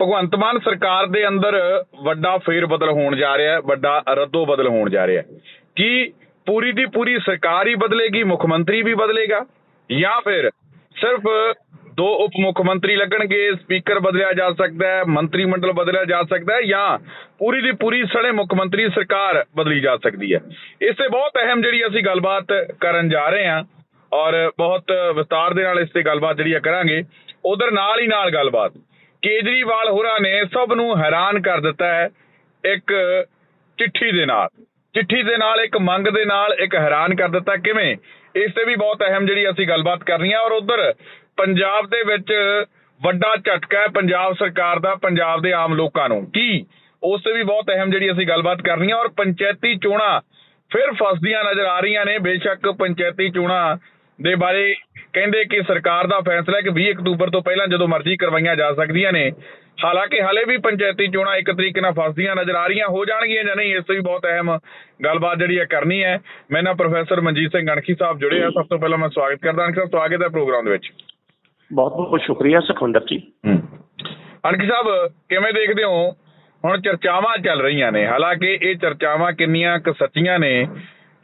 ਭਗਵੰਤ ਮਾਨ ਸਰਕਾਰ ਦੇ ਅੰਦਰ ਵੱਡਾ ਫੇਰ ਬਦਲ ਹੋਣ ਜਾ ਰਿਹਾ ਹੈ, ਵੱਡਾ ਰੱਦੋ ਬਦਲ ਹੋਣ ਜਾ ਰਿਹਾ ਹੈ। ਕੀ ਪੂਰੀ ਦੀ ਪੂਰੀ ਸਰਕਾਰ ਹੀ ਬਦਲੇਗੀ, ਮੁੱਖ ਮੰਤਰੀ ਵੀ ਬਦਲੇਗਾ? ਜਾਂ ਫਿਰ ਸਿਰਫ ਦੋ ਉਪ ਮੁੱਖ ਮੰਤਰੀ ਲੱਗਣਗੇ, ਸਪੀਕਰ ਬਦਲਿਆ ਜਾ ਸਕਦਾ ਹੈ, ਮੰਤਰੀ ਮੰਡਲ ਬਦਲਿਆ ਜਾ ਸਕਦਾ ਹੈ, ਜਾਂ ਪੂਰੀ ਦੀ ਪੂਰੀ ਸਣੇ ਮੁੱਖ ਮੰਤਰੀ ਸਰਕਾਰ ਬਦਲੀ ਜਾ ਸਕਦੀ ਹੈ। ਇਸ ਤੇ ਬਹੁਤ ਅਹਿਮ ਜਿਹੜੀ ਅਸੀਂ ਗੱਲਬਾਤ ਕਰਨ ਜਾ ਰਹੇ ਹਾਂ ਔਰ ਬਹੁਤ ਵਿਸਤਾਰ ਦੇ ਨਾਲ ਇਸ ਤੇ ਗੱਲਬਾਤ ਜਿਹੜੀ ਆ ਕਰਾਂਗੇ, ਉਧਰ ਨਾਲ ਹੀ ਨਾਲ ਗੱਲਬਾਤ। ਕੇਜਰੀਵਾਲ ਹੋਰਾਂ ਨੇ ਸਭ ਨੂੰ ਹੈਰਾਨ ਕਰ ਦਿੱਤਾ ਹੈ ਇੱਕ ਚਿੱਠੀ ਦੇ ਨਾਲ। ਚਿੱਠੀ ਦੇ ਨਾਲ, ਇੱਕ ਮੰਗ ਦੇ ਨਾਲ ਇੱਕ ਹੈਰਾਨ ਕਰ ਦਿੱਤਾ। ਕਿਵੇਂ? ਇਸ ਤੇ ਵੀ ਬਹੁਤ ਅਹਿਮ ਜਿਹੜੀ ਅਸੀਂ ਗੱਲਬਾਤ ਕਰਨੀ ਹੈ ਔਰ ਉਧਰ ਪੰਜਾਬ ਦੇ ਵਿੱਚ ਵੱਡਾ ਝਟਕਾ ਹੈ ਪੰਜਾਬ ਸਰਕਾਰ ਦਾ, ਪੰਜਾਬ ਦੇ ਆਮ ਲੋਕਾਂ ਨੂੰ। ਕੀ? ਉਸ ਤੇ ਵੀ ਬਹੁਤ ਅਹਿਮ ਜਿਹੜੀ ਅਸੀਂ ਗੱਲਬਾਤ ਕਰਨੀ ਹੈ ਔਰ ਪੰਚਾਇਤੀ ਚੋਣਾਂ ਫਿਰ ਫਸਦੀਆਂ ਨਜ਼ਰ ਆ ਰਹੀਆਂ ਨੇ। ਬੇਸ਼ੱਕ ਪੰਚਾਇਤੀ ਚੋਣਾਂ ਦੇ ਬਾਰੇ ਕਹਿੰਦੇ ਕਿ ਸਰਕਾਰ ਦਾ ਫੈਸਲਾ ਹੈ ਕਿ 20 ਅਕਤੂਬਰ ਤੋਂ ਪਹਿਲਾਂ ਜਦੋਂ ਮਰਜ਼ੀ ਕਰਵਾਈਆਂ ਜਾ ਸਕਦੀਆਂ ਨੇ। ਹਾਲਾਂਕਿ ਹਲੇ ਵੀ ਪੰਚਾਇਤੀ ਚੋਣਾਂ ਇੱਕ ਤਰੀਕੇ ਨਾਲ ਫਸਦੀਆਂ ਨਜ਼ਰ ਆ ਰਹੀਆਂ ਹੋ ਜਾਣਗੀਆਂ ਜਾਂ ਨਹੀਂ ਇਸ ਤੋਂ ਵੀ ਬਹੁਤ ਅਹਿਮ ਗੱਲਬਾਤ ਜਿਹੜੀ ਹੈ ਕਰਨੀ ਹੈ। ਮੈਂ ਨਾ ਪ੍ਰੋਫੈਸਰ ਮਨਜੀਤ ਸਿੰਘ ਗਣਖੀ ਸਾਹਿਬ ਜੁੜੇ ਆ ਸਭ ਤੋਂ ਪਹਿਲਾਂ ਮੈਂ ਸਵਾਗਤ ਕਰਦਾ ਹਾਂ ਸਾਹਿਬ ਸਵਾਗਤ ਹੈ ਪ੍ਰੋਗਰਾਮ ਦੇ ਵਿੱਚ। ਬਹੁਤ ਬਹੁਤ ਸ਼ੁਕਰੀਆ ਸੁਖਵਿੰਦਰ ਜੀ। ਅਣਖੀ ਸਾਹਿਬ ਕਿਵੇਂ ਦੇਖਦੇ ਹੋ? ਹੁਣ ਚਰਚਾਵਾਂ ਚੱਲ ਰਹੀਆਂ ਨੇ। ਹਾਲਾਂਕਿ ਇਹ ਚਰਚਾਵਾਂ ਕਿੰਨੀਆਂ ਕੁ ਸੱਚੀਆਂ ਨੇ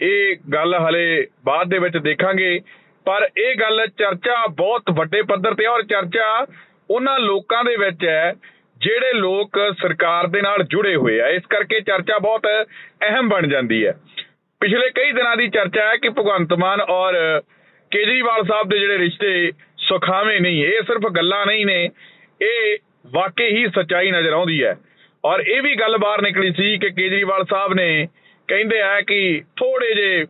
ਇਹ ਗੱਲ ਹਲੇ ਬਾਅਦ ਦੇ ਵਿੱਚ ਦੇਖਾਂਗੇ। ਪਰ ਇਹ ਗੱਲ ਚਰਚਾ ਬਹੁਤ ਵੱਡੇ ਪੱਧਰ ਤੇ ਔਰ ਚਰਚਾ ਉਹਨਾਂ ਲੋਕਾਂ ਦੇ ਵਿੱਚ ਹੈ ਜਿਹੜੇ ਲੋਕ ਸਰਕਾਰ ਦੇ ਨਾਲ ਜੁੜੇ ਹੋਏ ਆ। ਇਸ ਕਰਕੇ ਚਰਚਾ ਬਹੁਤ ਅਹਿਮ ਬਣ ਜਾਂਦੀ ਹੈ। ਪਿਛਲੇ ਕਈ ਦਿਨਾਂ ਦੀ ਚਰਚਾ ਹੈ ਕਿ ਭਗਵੰਤ ਮਾਨ ਔਰ ਕੇਜਰੀਵਾਲ ਸਾਹਿਬ ਦੇ ਜਿਹੜੇ ਰਿਸ਼ਤੇ ਸੁਖਾਵੇਂ ਨਹੀਂ, ਇਹ ਸਿਰਫ ਗੱਲਾਂ ਨਹੀਂ ਨੇ, ਇਹ ਵਾਕਈ ਹੀ ਸੱਚਾਈ ਨਜ਼ਰ ਆਉਂਦੀ ਹੈ। ਔਰ ਇਹ ਵੀ ਗੱਲ ਬਾਹਰ ਨਿਕਲੀ ਸੀ ਕਿ ਕੇਜਰੀਵਾਲ ਸਾਹਿਬ ਨੇ ਕਹਿੰਦੇ ਆ ਕਿ ਥੋੜੇ ਜੇ